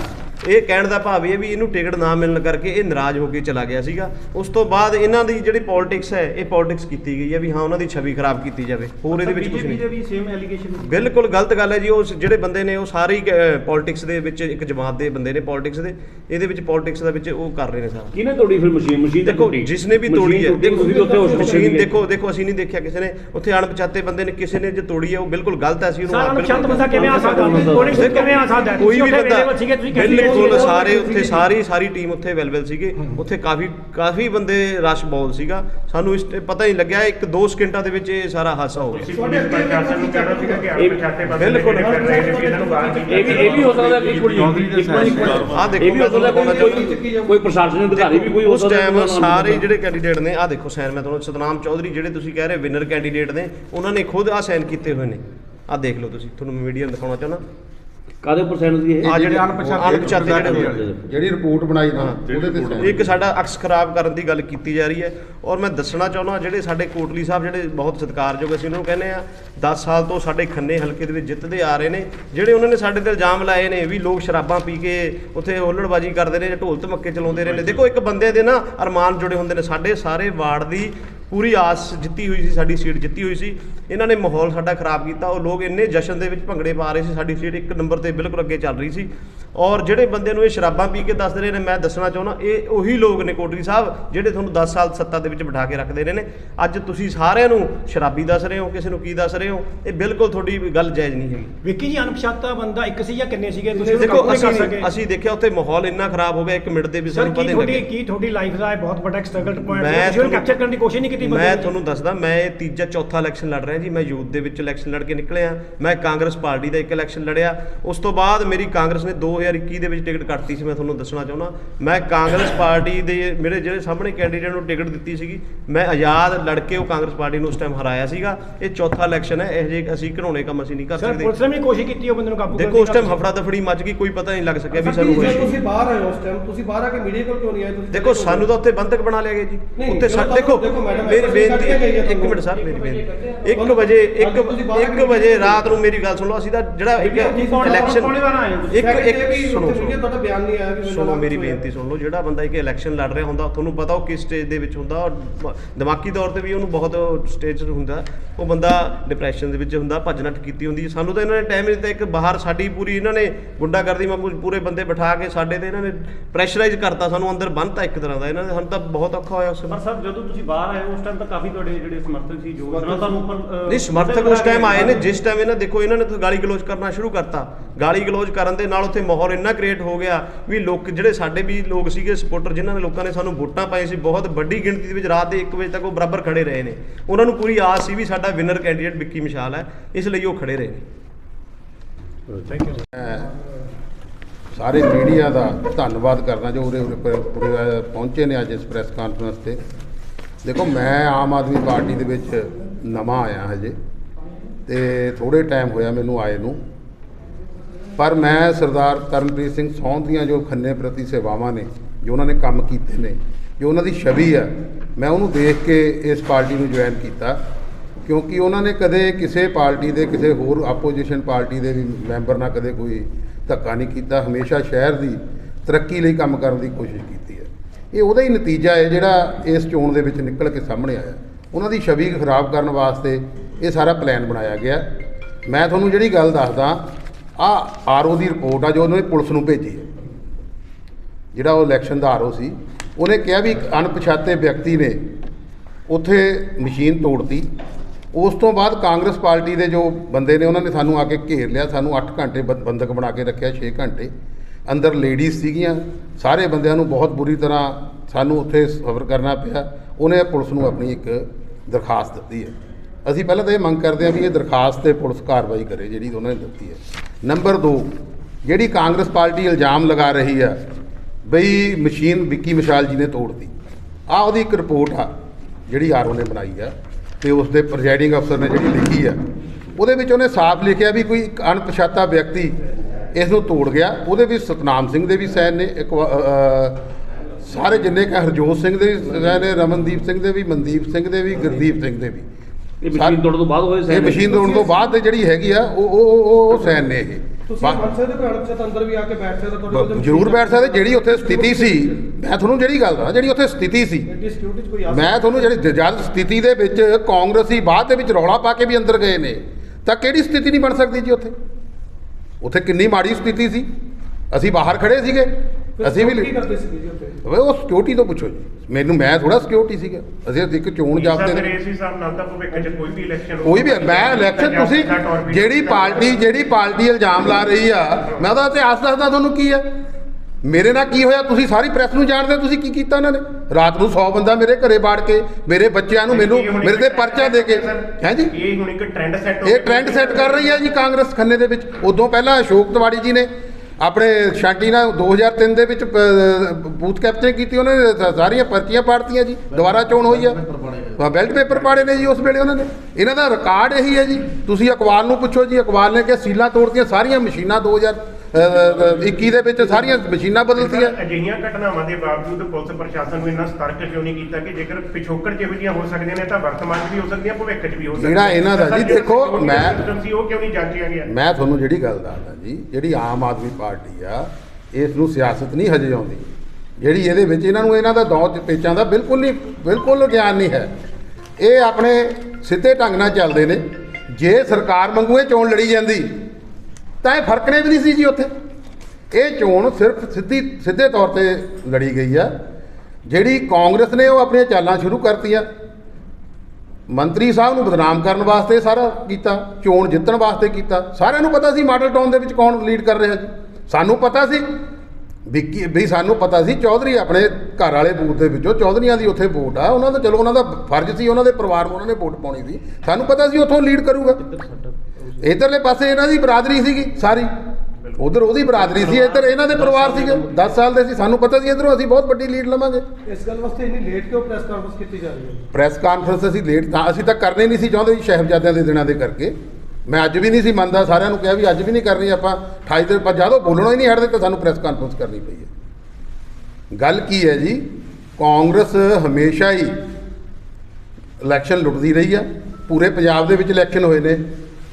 ਇਹ ਕਹਿਣ ਦਾ ਭਾਵ ਇਹ ਵੀ ਇਹਨੂੰ ਟਿਕਟ ਨਾ ਮਿਲਣ ਕਰਕੇ ਇਹ ਨਾਰਾਜ਼ ਹੋ ਕੇ ਚਲਾ ਗਿਆ ਸੀਗਾ। ਉਸ ਤੋਂ ਬਾਅਦ ਇਹਨਾਂ ਦੀ ਜਿਹੜੀ ਪੋਲਿਟਿਕਸ ਹੈ ਇਹ ਪੋਲਿਟਿਕਸ ਕੀਤੀ ਗਈ ਹੈ ਵੀ ਹਾਂ ਉਹਨਾਂ ਦੀ ਛਵੀ ਖਰਾਬ ਕੀਤੀ ਜਾਵੇ। ਹੋਰ ਇਹਦੇ ਵਿੱਚ ਕੁਝ ਨਹੀਂ। ਦੇ ਵੀ ਸੇਮ ਐਲੀਗੇਸ਼ਨ ਬਿਲਕੁਲ ਗਲਤ ਗੱਲ ਹੈ ਜੀ ਉਹ ਜਿਹੜੇ ਬੰਦੇ ਨੇ ਉਹ ਸਾਰੇ ਹੀ ਪੋਲਿਟਿਕਸ ਦੇ ਵਿੱਚ ਇੱਕ ਜਮਾਤ ਦੇ ਬੰਦੇ ਨੇ ਪੋਲਿਟਿਕਸ ਦੇ। ਇਹਦੇ ਵਿੱਚ ਪੋਲਿਟਿਕਸ ਦਾ ਵਿੱਚ ਉਹ ਕਰ ਰਹੇ ਨੇ ਸਾਰਾ। ਕਿਹਨੇ ਤੋੜੀ ਫਿਰ ਮਸ਼ੀਨ? ਮਸ਼ੀਨ ਦੇਖੋ। ਜਿਸ ਨੇ ਵੀ ਤੋੜੀ ਹੈ ਦੇਖੋ ਤੁਸੀਂ ਉੱਥੇ hospital ਮਸ਼ੀਨ। ਦੇਖੋ ਦੇਖੋ ਅਸੀਂ ਨਹੀਂ ਦੇਖਿਆ ਕਿਸੇ ਨੇ। ਉੱਥੇ ਅਣਪਛਾਤੇ ਬੰਦੇ ਨੇ ਕਿਸੇ ਨੇ ਜੇ ਤੋੜੀ ਹੈ ਉਹ ਬਿਲਕੁਲ ਗਲਤ ਹੈ ਅਸੀਂ ਉਹਨੂੰ ਸਾਰਾ ਬਿਲਕੁਲ ਕਿਵੇਂ ਆ ਸਕਦਾ? ਕੋਡਿੰਗ ਦੇਖੋ, ਕਿਵੇਂ ਆ ਸਕਦਾ ਕੋਈ ਵੀ ਬੰਦਾ ਬਿਲਕੁਲ ਸਾਰੇ। ਉੱਥੇ ਸਾਰੀ ਸਾਰੀ ਟੀਮ ਉੱਥੇ ਅਵੇਲੇਬਲ ਸੀਗੇ। ਉੱਥੇ ਕਾਫੀ ਕਾਫੀ ਬੰਦੇ ਰਸ਼ ਬਹੁਤ ਸੀਗਾ। ਸਾਨੂੰ ਇਸ ਤੇ ਪਤਾ ਹੀ ਲੱਗਿਆ ਇੱਕ ਦੋ ਸਕਿੰਟਾਂ ਦੇ ਵਿੱਚ ਇਹ ਸਾਰਾ ਹਾਦਸਾ ਹੋ ਗਿਆ। ਤੁਸੀਂ ਪੁਲਿਸ ਪ੍ਰਸ਼ਾਸਨ ਨੂੰ ਕਹਿਣਾ ਸੀਗਾ ਕਿ ਇਹ- ਬਿਲਕੁਲ। ਵੀ ਇਹਨਾਂ ਨੂੰ ਬਾਹਰ ਕੀਤਾ ਇਹ ਵੀ ਇਹ ਵੀ ਹੋ ਸਕਦਾ ਕਿ ਕੋਈ ਦੇਖੋ ਮੈਂ ਤੁਹਾਨੂੰ ਕੋਈ ਕੋਈ ਪ੍ਰਸ਼ਾਸਨਿਕ ਅਧਿਕਾਰੀ ਵੀ ਕੋਈ ਹੋ ਉਸ ਟਾਈਮ ਸਾਰੇ ਜਿਹੜੇ ਕੈਂਡੀਡੇਟ ਨੇ ਆਹ ਦੇਖੋ ਸਾਈਨ ਮੈਂ ਤੁਹਾਨੂੰ ਸਤਨਾਮ ਚੌਧਰੀ ਜਿਹੜੇ ਤੁਸੀਂ ਕਹਿ ਰਹੇ ਵਿਨਰ ਕੈਂਡੀਡੇਟ ਨੇ ਉਹਨਾਂ ਨੇ ਖੁਦ ਆਹ ਸਾਈਨ ਕੀਤੇ ਹੋਏ ਨੇ। ਆਹ ਦੇਖ ਲਓ ਤੁਸੀਂ ਤੁਹਾਨੂੰ ਮੀਡੀਆ ਨੂੰ ਦਿਖਾਉਣਾ ਚਾਹੁੰਦਾ। ਕਾਦੇ ਪਰਸੈਂਟ ਸੀ ਇਹ ਆ ਜਿਹੜੇ ਅਣਪਛਾਤੇ ਜਿਹੜੇ ਹੋਏ ਨੇ। ਜਿਹੜੀ ਰਿਪੋਰਟ ਬਣਾਈ ਨਾ ਉਹਦੇ ਤੇ ਇੱਕ ਸਾਡਾ ਅਕਸ ਖਰਾਬ ਕਰਨ ਦੀ ਗੱਲ ਕੀਤੀ ਜਾ ਰਹੀ ਹੈ ਔਰ ਮੈਂ ਦੱਸਣਾ ਚਾਹੁੰਦਾ ਜਿਹੜੇ ਸਾਡੇ ਕੋਟਲੀ ਸਾਹਿਬ ਜਿਹੜੇ ਬਹੁਤ ਸਤਿਕਾਰਯੋਗ ਅਸੀਂ ਉਹਨਾਂ ਨੂੰ ਕਹਿੰਦੇ ਆ 10 ਸਾਲ ਤੋਂ ਸਾਡੇ ਖੰਨੇ ਹਲਕੇ ਦੇ ਵਿੱਚ ਜਿੱਤਦੇ ਆ ਰਹੇ ਨੇ ਜਿਹੜੇ ਉਹਨਾਂ ਨੇ ਸਾਡੇ ਤੇ ਇਲਜ਼ਾਮ ਲਾਏ ਨੇ ਵੀ ਲੋਕ ਸ਼ਰਾਬਾਂ ਪੀ ਕੇ ਉੱਥੇ ਹੁੱਲੜਬਾਜੀ ਕਰਦੇ ਨੇ ਢੋਲ ਧਮੱਕੇ ਚਲਾਉਂਦੇ ਰਹੇ ਨੇ। ਦੇਖੋ ਇੱਕ ਬੰਦੇ ਦੇ ਨਾ ਅਰਮਾਨ ਜੁੜੇ ਹੁੰਦੇ ਨੇ ਸਾਡੇ ਸਾਰੇ ਵਾਰਡ ਦੀ ਪੂਰੀ ਆਸ ਜਿੱਤੀ ਹੋਈ ਸੀ, ਸਾਡੀ ਸੀਟ ਜਿੱਤੀ ਹੋਈ ਸੀ। ਇਹਨਾਂ ਨੇ ਮਾਹੌਲ ਸਾਡਾ ਖਰਾਬ ਕੀਤਾ। ਉਹ ਲੋਕ ਇੰਨੇ ਜਸ਼ਨ ਦੇ ਵਿੱਚ ਭੰਗੜੇ ਪਾ ਰਹੇ ਸੀ। ਸਾਡੀ ਸੀਟ ਇੱਕ ਨੰਬਰ ਤੇ ਬਿਲਕੁਲ ਅੱਗੇ ਚੱਲ ਰਹੀ ਸੀ। ਔਰ ਜਿਹੜੇ ਬੰਦੇ ਨੂੰ ਇਹ ਸ਼ਰਾਬਾਂ ਪੀ ਕੇ ਦੱਸਦੇ ਰਹੇ ਨੇ ਮੈਂ ਦੱਸਣਾ ਚਾਹੁੰਦਾ ਇਹ ਉਹੀ ਲੋਕ ਨੇ ਕੋਟਰੀ ਸਾਹਿਬ ਜਿਹੜੇ ਤੁਹਾਨੂੰ 10 ਸਾਲ ਸੱਤਾ ਦੇ ਵਿੱਚ ਬਿਠਾ ਕੇ ਰੱਖਦੇ ਰਹੇ ਨੇ। ਅੱਜ ਤੁਸੀਂ ਸਾਰਿਆਂ ਨੂੰ ਸ਼ਰਾਬੀ ਦੱਸ ਰਹੇ ਹੋ ਕਿਸੇ ਨੂੰ ਕੀ ਦੱਸ ਰਹੇ ਹੋ ਇਹ ਬਿਲਕੁਲ ਤੁਹਾਡੀ ਗੱਲ ਜਾਇਜ਼ ਨਹੀਂ ਹੈਗੀ। ਵਿੱਕੀ ਜੀ ਅਣਪਛਾਤਾ ਬੰਦਾ ਇੱਕ ਸੀ ਜਾਂ ਕਿੰਨੇ ਸੀਗੇ? ਤੁਸੀਂ ਦੇਖੋ ਨਹੀਂ ਅਸੀਂ ਦੇਖਿਆ ਉੱਥੇ ਮਾਹੌਲ ਇੰਨਾ ਖਰਾਬ ਹੋ ਗਿਆ ਇੱਕ ਮਿੰਟ ਦੇ ਸਰ ਸਾਨੂੰ ਪਤਾ ਹੀ ਤੁਹਾਡੀ ਲੱਗਿਆ। ਕੀ ਤੁਹਾਡੀ ਲਾਈਫ ਦਾ ਇਹ ਬਹੁਤ ਵੱਡਾ ਸਟਰਗਲ ਪੁਆਇੰਟ ਮੈਂ ਹੈ? ਤੁਸੀਂ ਕੈਪਚਰ ਕਰਨ ਦੀ ਕੋਸ਼ਿਸ਼ ਨਹੀਂ ਕੀਤੀ ਮੈਂ। ਤੁਹਾਨੂੰ ਦੱਸਦਾ ਮੈਂ ਇਹ ਤੀਜਾ ਚੌਥਾ ਇਲੈਕਸ਼ਨ ਲੜ ਰਿਹਾ ਜੀ ਮੈਂ ਯੂਥ ਦੇ ਵਿੱਚ ਇਲੈਕਸ਼ਨ ਲੜ ਕੇ ਨਿਕਲਿਆ ਮੈਂ ਕਾਂਗਰਸ ਪਾਰਟੀ ਦਾ ਇੱਕ ਇਲੈਕਸ਼ਨ ਲੜਿਆ। ਉਸ ਤੋਂ ਬਾਅਦ ਮੇਰੀ ਕਾਂਗਰਸ ਨੇ 2021 ਦੇ ਵਿੱਚ ਟਿਕਟ ਕੱਟਤੀ ਸੀ ਮੈਂ ਤੁਹਾਨੂੰ ਦੱਸਣਾ ਚਾਹੁੰਦਾ। ਮੈਂ ਕਾਂਗਰਸ ਪਾਰਟੀ ਦੇ ਮੇਰੇ ਜਿਹੜੇ ਸਾਹਮਣੇ ਕੈਂਡੀਡੇਟ ਨੂੰ ਟਿਕਟ ਦਿੱਤੀ ਸੀਗੀ। ਮੈਂ ਆਜ਼ਾਦ ਲੜ ਕੇ ਉਹ ਕਾਂਗਰਸ ਪਾਰਟੀ ਨੂੰ ਉਸ ਟਾਈਮ ਹਰਾਇਆ ਸੀਗਾ। ਇਹ ਚੌਥਾ ਇਲੈਕਸ਼ਨ ਹੈ ਇਹ ਜਿਹੇ ਅਸੀਂ ਘਰੋਣੇ ਕੰਮ ਅਸੀਂ ਨਹੀਂ ਕਰ ਸਰ ਸਕਦੇ। ਪੁਲਿਸ ਨੇ ਵੀ ਕੋਸ਼ਿਸ਼ ਕੀਤੀ ਉਹ ਬੰਦੇ ਨੂੰ ਕਾਬੂ ਕਰਨ ਦੇਖੋ ਉਸ ਦੀ ਟਾਈਮ ਹਫੜਾ ਦਫੜੀ ਮੱਚ ਗਈ ਕੋਈ ਪਤਾ ਨਹੀਂ ਲੱਗ ਸਕਿਆ ਵੀ ਸਾਨੂੰ ਸਰ, ਹੋਇਆ ਤੁਸੀਂ ਬਾਹਰ ਆਏ ਉਸ ਟਾਈਮ ਤੁਸੀਂ ਬਾਹਰ ਆ ਕੇ ਮੀਡੀਆ ਕੋਲ ਕਿਉਂ ਨਹੀਂ ਆਏ? ਤੁਸੀਂ ਦੇਖੋ ਸਾਨੂੰ ਤਾਂ ਉੱਥੇ ਬੰਦਕ ਬਣਾ ਲਿਆ ਗਿਆ ਜੀ। ਉੱਥੇ ਜਦੋਂ ਸਾ- ਤੁਹਾਨੂੰ- ਦੇਖੋ ਮੇਰੀ ਬੇਨਤੀ ਇੱਕ। ਮਿੰਟ ਸਰ ਮੇਰੀ ਬੇਨਤੀ। 1 ਤੁਹਾਨੂੰ- ਵਜੇ ਅੱਜ 1 ਤੁਸੀਂ ਬਾਹਰ 1 ਕਿਉਂ ਵਜੇ ਰਾਤ ਨੂੰ ਮੇਰੀ ਗੱਲ ਸੁਣ ਲਓ ਅਸੀਂ ਤਾਂ ਜਿਹੜਾ ਇੱਕ ਜੀ, ਇਲੈਕਸ਼ਨ? ਇੱਕ ਇੱਕ ਵੀ ਸੁਣੋ ਤੁਹਾਡਾ ਬਿਆਨ ਨਹੀਂ ਆਇਆ ਕਿ ਮੇਰੇ ਸੁਣੋ ਮੇਰੀ। ਬੇਨਤੀ ਸੁਣ ਲਓ ਜਿਹੜਾ ਬੰਦਾ ਇੱਕ ਇਲੈਕਸ਼ਨ ਲੜ ਰਿਹਾ ਹੁੰਦਾ ਤੁਹਾਨੂੰ ਪਤਾ ਉਹ ਕਿਸ ਸਟੇਜ ਦੇ ਵਿੱਚ ਹੁੰਦਾ ਔਰ ਮ- ਦਿਮਾਗੀ ਤੌਰ ਤੇ ਵੀ ਉਹਨੂੰ ਬਹੁਤ ਸਟੇਜ ਹੁੰਦਾ ਉਹ ਬੰਦਾ ਡਿਪਰੈਸ਼ਨ ਦੇ ਵਿੱਚ ਹੁੰਦਾ ਭੱਜ ਨੱਠ ਕੀਤੀ ਹੁੰਦੀ ਹੈ। ਸਾਨੂੰ ਤਾਂ ਇਹਨਾਂ ਨੇ ਟਾਈਮ ਦਿੱਤਾ ਇੱਕ ਬਾਹਰ ਸਾਡੀ ਪੂਰੀ ਇਹਨਾਂ ਨੇ ਗੁੰਡਾਗਰਦੀ ਵਾਂਗੂ ਪੂਰੇ ਬੰਦੇ ਬਿਠਾ ਕੇ ਸਾਡੇ ਤੇ ਇਹਨਾਂ ਨੇ ਪ੍ਰੈਸ਼ਰਾਈਜ਼ ਕਰਤਾ ਸਾਨੂੰ ਅੰਦਰ ਬੰਨਤਾ ਇੱਕ ਤਰ੍ਹਾਂ ਦਾ ਇਹਨਾਂ ਨੇ ਸਾਨੂੰ ਤਾਂ ਬਹੁਤ ਔਖਾ ਹੋਇਆ ਉਸ ਪਰ ਸਾਹਿਬ ਜਦੋਂ ਤੁਸੀਂ ਬਾਹਰ ਆਏ ਉਸ ਟਾਈਮ ਤਾਂ ਕਾਫੀ ਤੁਹਾਡੇ ਜਿਹੜੇ ਸਮਰਥਕ ਸੀ ਜੋ ਉਹਨਾਂ ਤੁਹਾਨੂੰ ਉੱਪਰ ਨਹੀਂ ਸਮਰਥਕ ਉਸ ਟਾਈਮ ਆਏ ਨੇ ਜਿਸ ਟਾਈਮ ਇਹਨਾਂ ਦੇਖੋ ਇਹਨਾਂ ਨੇ ਤਾਂ ਗਾਲੀ ਗਲੋਚ ਕਰਨਾ ਸ਼ੁਰੂ ਕਰਤਾ ਗਾਲੀ ਗਲੋਚ ਕਰਨ ਦੇ ਨਾਲ ਉੱਥੇ ਮਾਹੌਲ ਇੰਨਾ ਕ੍ਰੀਏਟ ਹੋ ਗਿਆ ਵੀ ਲੋਕ ਜਿਹੜੇ ਸਾਡੇ ਵੀ ਲੋਕ ਸੀਗੇ ਸਪੋਰਟਰ ਜਿਨ੍ਹਾਂ ਨੇ ਲੋਕਾਂ ਨੇ ਸਾਨੂੰ ਵੋਟਾਂ ਪਾਈ ਸੀ ਬਹੁਤ ਵੱਡੀ ਗਿਣਤੀ ਦੇ ਵਿੱਚ ਰਾਤ ਦੇ 1 ਵਜੇ ਤੱਕ ਉਹ ਬਰਾਬਰ ਖੜੇ ਰਹੇ ਨੇ। ਉਹਨਾਂ ਨੂੰ ਪੂਰੀ ਆਸ ਸੀ ਵੀ ਸਾਡਾ ਵਿਨਰ ਕੈਂਡੀਡੇਟ ਵਿੱਕੀ ਮਿਸ਼ਾਲ ਹੈ ਇਸ ਲਈ ਉਹ ਖੜੇ ਰਹੇ ਨੇ। ਸਾਰੇ ਮੀਡੀਆ ਦਾ ਧੰਨਵਾਦ ਕਰਨਾ ਜੋ ਉਰੇ ਉਰੇ ਪਹੁੰਚੇ ਨੇ ਅੱਜ ਇਸ ਪ੍ਰੈਸ ਕਾਨਫਰੰਸ ਤੇ। ਦੇਖੋ ਮੈਂ ਆਮ ਆਦਮੀ ਪਾਰਟੀ ਦੇ ਵਿੱਚ ਨਵਾਂ ਆਇਆ ਹਜੇ ਤੇ ਥੋੜੇ ਟਾਈਮ ਹੋਇਆ ਮੈਨੂੰ ਆਏ ਨੂੰ। ਪਰ ਮੈਂ ਸਰਦਾਰ ਤਰਨਪ੍ਰੀਤ ਸਿੰਘ ਸੌਂਦ ਦੀਆਂ ਜੋ ਖੰਨੇ ਪ੍ਰਤੀ ਸੇਵਾਵਾਂ ਨੇ, ਜੋ ਉਹਨਾਂ ਨੇ ਕੰਮ ਕੀਤੇ ਨੇ, ਜੋ ਉਹਨਾਂ ਦੀ ਛਵੀ ਆ, ਮੈਂ ਉਹਨੂੰ ਦੇਖ ਕੇ ਇਸ ਪਾਰਟੀ ਨੂੰ ਜੁਆਇਨ ਕੀਤਾ। ਕਿਉਂਕਿ ਉਹਨਾਂ ਨੇ ਕਦੇ ਕਿਸੇ ਪਾਰਟੀ ਦੇ, ਕਿਸੇ ਹੋਰ ਆਪੋਜੀਸ਼ਨ ਪਾਰਟੀ ਦੇ ਵੀ ਮੈਂਬਰ ਨਾਲ ਕਦੇ ਕੋਈ ਧੱਕਾ ਨਹੀਂ ਕੀਤਾ। ਹਮੇਸ਼ਾ ਸ਼ਹਿਰ ਦੀ ਤਰੱਕੀ ਲਈ ਕੰਮ ਕਰਨ ਦੀ ਕੋਸ਼ਿਸ਼ ਕੀਤੀ ਹੈ। ਇਹ ਉਹਦਾ ਹੀ ਨਤੀਜਾ ਹੈ ਜਿਹੜਾ ਇਸ ਚੋਣ ਦੇ ਵਿੱਚ ਨਿਕਲ ਕੇ ਸਾਹਮਣੇ ਆਇਆ। ਉਹਨਾਂ ਦੀ ਛਵੀ ਖਰਾਬ ਕਰਨ ਵਾਸਤੇ ਇਹ ਸਾਰਾ ਪਲਾਨ ਬਣਾਇਆ ਗਿਆ। ਮੈਂ ਤੁਹਾਨੂੰ ਜਿਹੜੀ ਗੱਲ ਦੱਸਦਾ ਆ ਆਰਓ ਦੀ ਰਿਪੋਰਟ ਆ ਜੋ ਉਹਨਾਂ ਨੇ ਪੁਲਿਸ ਨੂੰ ਭੇਜੀ ਹੈ। ਜਿਹੜਾ ਉਹ ਇਲੈਕਸ਼ਨ ਦਾ ਆਰਓ ਸੀ, ਉਹਨੇ ਕਿਹਾ ਵੀ ਇੱਕ ਅਣਪਛਾਤੇ ਵਿਅਕਤੀ ਨੇ ਉੱਥੇ ਮਸ਼ੀਨ ਤੋੜਤੀ। ਉਸ ਤੋਂ ਬਾਅਦ ਕਾਂਗਰਸ ਪਾਰਟੀ ਦੇ ਜੋ ਬੰਦੇ ਨੇ, ਉਹਨਾਂ ਨੇ ਸਾਨੂੰ ਆ ਕੇ ਘੇਰ ਲਿਆ। ਸਾਨੂੰ 8 ਘੰਟੇ ਬੰ- ਬੰਦਕ ਬਣਾ ਕੇ ਰੱਖਿਆ 6 ਘੰਟੇ। ਅੰਦਰ ਲੇਡੀਜ਼ ਸੀਗੀਆਂ। ਸਾਰੇ ਬੰਦਿਆਂ ਨੂੰ ਬਹੁਤ ਬੁਰੀ ਤਰ੍ਹਾਂ ਸਾਨੂੰ ਉੱਥੇ ਸਫ਼ਰ ਕਰਨਾ ਪਿਆ। ਉਹਨੇ ਪੁਲਿਸ ਨੂੰ ਆਪਣੀ ਇੱਕ ਦਰਖਾਸਤ ਦਿੱਤੀ ਹੈ। ਅਸੀਂ ਪਹਿਲਾਂ ਤਾਂ ਇਹ ਮੰਗ ਕਰਦੇ ਹਾਂ ਵੀ ਇਹ ਦਰਖਾਸਤ ਤੇ ਪੁਲਿਸ ਕਾਰਵਾਈ ਕਰੇ, ਜਿਹੜੀ ਉਹਨਾਂ ਨੇ ਦਿੱਤੀ ਹੈ। ਨੰਬਰ 2 ਜਿਹੜੀ ਕਾਂਗਰਸ ਪਾਰਟੀ ਇਲਜ਼ਾਮ ਲਗਾ ਰਹੀ ਆ ਬਈ ਮਸ਼ੀਨ ਵਿੱਕੀ ਵਿਸ਼ਾਲ ਜੀ ਨੇ ਤੋੜਤੀ ਆ ਉਹਦੀ ਇੱਕ ਰਿਪੋਰਟ ਆ, ਜਿਹੜੀ ਆਰਓ ਨੇ ਬਣਾਈ ਆ, ਤੇ ਉਸ ਦੇ ਪ੍ਰੈਜ਼ਾਈਡਿੰਗ ਅਫਸਰ ਨੇ ਜਿਹੜੀ ਲਿਖੀ ਆ, ਉਹਦੇ ਵਿੱਚ ਉਹਨੇ ਸਾਫ਼ ਲਿਖਿਆ ਵੀ ਕੋਈ ਇੱਕ ਅਣਪਛਾਤਾ ਵਿਅਕਤੀ ਇਸ ਨੂੰ ਤੋੜ ਗਿਆ, ਉਹਦੇ ਵਿੱਚ ਸਤਨਾਮ ਸਿੰਘ ਦੇ ਵੀ ਸਾਈਨ ਨੇ, ਇੱਕ ਵਾ- ਸਾਰੇ ਜਿੰਨੇ ਕਿ ਹਰਜੋਤ ਸਿੰਘ ਦੇ ਵੀ ਸਾਈਨ ਨੇ, ਰਮਨਦੀਪ ਸਿੰਘ ਦੇ ਵੀ, ਮਨਦੀਪ ਸਿੰਘ ਦੇ ਵੀ, ਗੁਰਦੀਪ ਸਿੰਘ ਦੇ ਵੀ। ਇਹ ਮਸ਼ੀਨ ਤੋੜਨ ਤੋਂ ਬਾਅਦ ਹੋਏ ਇਹ ਸੈਨ ਮਸ਼ੀਨ ਤੋੜਨ ਤੋਂ ਬਾਅਦ ਜਿਹੜੀ ਹੈਗੀ ਆ ਉਹ ਉਹ ਉਹ- ਸਾਈਨ ਨੇ ਇਹ। ਤੁਸੀਂ ਬਾ- ਮੰਨ ਸਕਦੇ ਕਿ ਅਣਪਛਾਤ ਅੰਦਰ ਵੀ ਆ ਕੇ ਬੈਠ ਸਕਦਾ ਤੁਹਾਡੇ ਜ਼ਰੂਰ ਬੈਠ ਸਕਦੇ ਜਿਹੜੀ ਉੱਥੇ ਸਥਿਤੀ ਸੀ। ਮੈਂ ਤੁਹਾਨੂੰ ਜਿਹੜੀ ਗੱਲ ਦੱਸਾਂ ਜਿਹੜੀ ਉੱਥੇ ਸਥਿਤੀ ਸੀ। ਮੈਂ ਤੁਹਾਨੂੰ ਜਿਹੜੀ ਜਦ ਸਥਿਤੀ ਦੇ ਵਿੱਚ ਕਾਂਗਰਸੀ ਬਾਅਦ ਦੇ ਵਿੱਚ ਰੌਲਾ ਪਾ ਕੇ ਵੀ ਅੰਦਰ ਗਏ ਨੇ ਤਾਂ ਕਿਹੜੀ ਸਥਿਤੀ ਨਹੀਂ ਬਣ ਸਕਦੀ ਜੀ ਉੱਥੇ? ਉੱਥੇ ਕਿੰਨੀ ਮਾੜੀ ਸਥਿਤੀ ਸੀ? ਅਸੀਂ ਬਾਹਰ ਖੜੇ ਸੀਗੇ। ਅਸੀਂ ਵੀ ਕੀ ਕਰਦੇ ਸੀ ਜੀ ਓਏ ਉਹ ਸਿਕਿਉਰਿਟੀ ਤੋਂ ਪੁੱਛੋ ਜੀ। ਮੈਨੂੰ ਮੈਂ ਥੋੜਾ ਸਿਕਿਉਰਿਟੀ ਸੀਗਾ। ਅਸੀਂ ਇੱਕ ਚੋਣ ਜਾਬਤੇ ਦੇ ਹਿਸਾਬ ਨਾਲ ਤਾਂ ਭਵਿੱਖ 'ਚ ਕੋਈ ਵੀ ਇਲੈਕਸ਼ਨ ਕੋਈ ਵੀ ਮੈਂ ਇਲੈਕਸ਼ਨ ਤੁਸੀਂ ਜਿਹੜੀ ਪਾਰਟੀ ਜਿਹੜੀ ਪਾਰਟੀ ਇਲਜ਼ਾਮ ਲਾ ਰਹੀ ਆ ਮੈਂ ਉਹਦਾ ਇਤਿਹਾਸ ਦੱਸਦਾ ਤੁਹਾਨੂੰ ਕੀ ਹੈ ਮੇਰੇ ਨਾਲ ਕੀ ਹੋਇਆ? ਤੁਸੀਂ ਸਾਰੀ ਪ੍ਰੈਸ ਨੂੰ ਜਾਣਦੇ ਹੋ? ਤੁਸੀਂ ਕੀ ਕੀਤਾ ਇਹਨਾਂ ਨੇ? ਰਾਤ ਨੂੰ 100 ਬੰਦਾ ਮੇਰੇ ਘਰੇ ਬਾੜ ਕੇ ਮੇਰੇ ਬੱਚਿਆਂ ਨੂੰ ਮੈਨੂੰ ਮੇਰੇ ਤੇ ਪਰਚਾ ਦੇ ਕੇ ਹੈ ਜੀ? ਇਹ ਹੁਣ ਇੱਕ ਟ੍ਰੈਂਡ ਸੈੱਟ ਇਹ ਟ੍ਰੈਂਡ ਸੈੱਟ ਕਰ ਰਹੀ ਹੈ ਜੀ ਕਾਂਗਰਸ ਖੰਨੇ ਦੇ ਵਿੱਚ। ਉਦੋਂ ਪਹਿਲਾਂ ਅਸ਼ੋਕ ਤਿਵਾੜੀ ਜੀ ਨੇ ਆਪਣੇ ਸ਼ਾਂਟੀ ਨਾਲ 2003 ਦੇ ਵਿੱਚ ਬੂਥ ਕੈਪਚਰਿੰਗ ਕੀਤੀ ਉਹਨੇ ਸਾਰੀਆਂ ਪਰਚੀਆਂ ਪਾੜਤੀਆਂ ਜੀ ਦੁਬਾਰਾ ਚੋਣ ਹੋਈ ਆ। ਬੈਲਟ ਪੇਪਰ ਪਾੜੇ ਨੇ ਜੀ ਉਸ ਵੇਲੇ ਉਹਨਾਂ ਨੇ। ਇਹਨਾਂ ਦਾ ਰਿਕਾਰਡ ਇਹੀ ਹੈ ਜੀ। ਤੁਸੀਂ ਅਕਬਾਲ ਨੂੰ ਪੁੱਛੋ ਜੀ ਅਕਬਾਲ ਨੇ ਕਿ ਸੀਲਾਂ ਤੋੜਤੀਆਂ ਸਾਰੀਆਂ ਮਸ਼ੀਨਾਂ 2021 ਦੇ ਵਿੱਚ ਸਾਰੀਆਂ ਮਸ਼ੀਨਾਂ ਬਦਲਤੀਆਂ। ਅਜਿਹੀਆਂ ਘਟਨਾਵਾਂ ਦੇ ਬਾਵਜੂਦ ਪੁਲਿਸ ਪ੍ਰਸ਼ਾਸਨ ਨੂੰ ਇੰਨਾ ਸਤਰਕ ਕਿਉਂ ਨਹੀਂ ਕੀਤਾ ਕਿ ਜੇਕਰ ਪਿਛੋਕੜ ਜਿਹੋ ਜਿਹੀਆਂ ਹੋ ਸਕਦੀਆਂ ਨੇ ਤਾਂ ਵਰਤਮਾਨ 'ਚ ਵੀ ਹੋ ਸਕਦੀਆਂ ਭਵਿੱਖ 'ਚ ਵੀ ਹੋ ਸਕਦੀਆਂ ਜਿਹੜਾ ਇਹਨਾਂ ਦਾ ਜੀ ਦੇਖੋ, ਮੈਂ- ਉਹ ਕਿਉਂ ਨਹੀਂ ਜਾਂਚਿਆ ਗਿਆ ਮੈਂ ਤੁਹਾਨੂੰ ਜਿਹੜੀ ਗੱਲ ਦੱਸਦਾ ਜੀ ਜਿਹੜੀ ਆਮ ਆਦਮੀ ਪਾਰਟੀ ਆ ਇਸ ਨੂੰ ਸਿਆਸਤ ਨਹੀਂ ਹਜੇ ਆਉਂਦੀ। ਜਿਹੜੀ ਇਹਦੇ ਵਿੱਚ ਇਹਨਾਂ ਨੂੰ ਇਹਨਾਂ ਦਾ ਦੌਰ ਪੇਚਾਂ ਦਾ ਬਿਲਕੁਲ ਨਹੀਂ ਬਿਲਕੁਲ ਗਿਆਨ ਨਹੀਂ ਹੈ। ਇਹ ਆਪਣੇ ਸਿੱਧੇ ਢੰਗ ਨਾਲ ਚੱਲਦੇ ਨੇ। ਜੇ ਸਰਕਾਰ ਵਾਂਗੂ ਇਹ ਚੋਣ ਲੜੀ ਜਾਂਦੀ ਤਾਂ ਇਹ ਫਰਕਣੇ ਵੀ ਨਹੀਂ ਸੀ ਜੀ ਉੱਥੇ। ਇਹ ਚੋਣ ਸਿਰਫ ਸਿੱਧੀ, ਸਿੱਧੇ ਤੌਰ ਤੇ ਲੜੀ ਗਈ ਆ। ਜਿਹੜੀ ਕਾਂਗਰਸ ਨੇ ਉਹ ਆਪਣੀਆਂ ਚਾਲਾਂ ਸ਼ੁਰੂ ਕਰਤੀਆਂ। ਮੰਤਰੀ ਸਾਹਿਬ ਨੂੰ ਬਦਨਾਮ ਕਰਨ ਵਾਸਤੇ ਸਾਰਾ ਕੀਤਾ, ਚੋਣ ਜਿੱਤਣ ਵਾਸਤੇ ਕੀਤਾ। ਸਾਰਿਆਂ ਨੂੰ ਪਤਾ ਸੀ ਮਾਡਲ ਟਾਊਨ ਦੇ ਵਿੱਚ ਕੌਣ ਲੀਡ ਕਰ ਰਿਹਾ ਜੀ। ਸਾਨੂੰ ਪਤਾ ਸੀ ਵੀ ਕੀ- ਵੀ ਸਾਨੂੰ ਪਤਾ ਸੀ ਚੌਧਰੀ ਆਪਣੇ ਘਰ ਵਾਲੇ ਬੂਥ ਦੇ ਵਿੱਚੋਂ ਚੌਧਰੀਆਂ ਦੀ ਉੱਥੇ ਵੋਟ ਆ। ਉਹਨਾਂ ਦਾ, ਚਲੋ ਉਹਨਾਂ ਦਾ ਫਰਜ਼ ਸੀ, ਉਹਨਾਂ ਦੇ ਪਰਿਵਾਰ ਨੂੰ ਉਹਨਾਂ ਨੇ ਵੋਟ ਪਾਉਣੀ ਸੀ। ਸਾਨੂੰ ਪਤਾ ਸੀ ਉੱਥੋਂ ਲੀਡ ਕਰੂਗਾ। ਇਧਰਲੇ ਪਾਸੇ ਇਹਨਾਂ ਦੀ ਬਰਾਦਰੀ ਸੀਗੀ ਸਾਰੀ। ਉਧਰ ਉਹਦੀ ਬਰਾਦਰੀ ਸੀ ਇੱਧਰ ਇਹਨਾਂ ਦੇ ਪਰਿਵਾਰ ਸੀਗੇ। 10 ਸਾਲ ਦੇ ਸੀ। ਸਾਨੂੰ ਪਤਾ ਸੀ ਇਧਰੋਂ ਅਸੀਂ ਬਹੁਤ ਵੱਡੀ ਲੀਡ ਲਵਾਂਗੇ। ਇਸ ਗੱਲ ਵਾਸਤੇ ਇੰਨੀ ਲੇਟ ਕਿਉਂ ਪ੍ਰੈਸ ਕਾਨਫਰੰਸ ਕੀਤੀ ਜਾ ਰਹੀ ਹੈ? ਪ੍ਰੈਸ ਕਾਨਫਰੰਸ ਅਸੀਂ ਲੇਟ ਤਾਂ ਅਸੀਂ ਤਾਂ ਕਰਨੀ ਨਹੀਂ ਸੀ ਚਾਹੁੰਦੇ ਜੀ ਸ਼ਹਿਬਜ਼ਾਦਿਆਂ ਦੇ ਦਿਨਾਂ ਦੇ ਕਰਕੇ। ਮੈਂ ਅੱਜ ਵੀ ਨਹੀਂ ਸੀ ਮੰਨਦਾ ਸਾਰਿਆਂ ਨੂੰ ਕਿਹਾ ਵੀ ਅੱਜ ਵੀ ਨਹੀਂ ਕਰਨੀ ਆਪਾਂ। 28 ਦਿਨ ਪਰ ਜਦੋਂ ਬੋਲਣਾ ਹੀ ਨਹੀਂ ਹਟਦੇ ਤਾਂ ਸਾਨੂੰ ਪ੍ਰੈਸ ਕਾਨਫਰੰਸ ਕਰਨੀ ਪਈ ਹੈ। ਗੱਲ ਕੀ ਹੈ ਜੀ? ਕਾਂਗਰਸ ਹਮੇਸ਼ਾ ਹੀ ਇਲੈਕਸ਼ਨ ਲੁੱਟਦੀ ਰਹੀ ਆ। ਪੂਰੇ ਪੰਜਾਬ ਦੇ ਵਿੱਚ ਇਲੈਕਸ਼ਨ ਹੋਏ ਨੇ।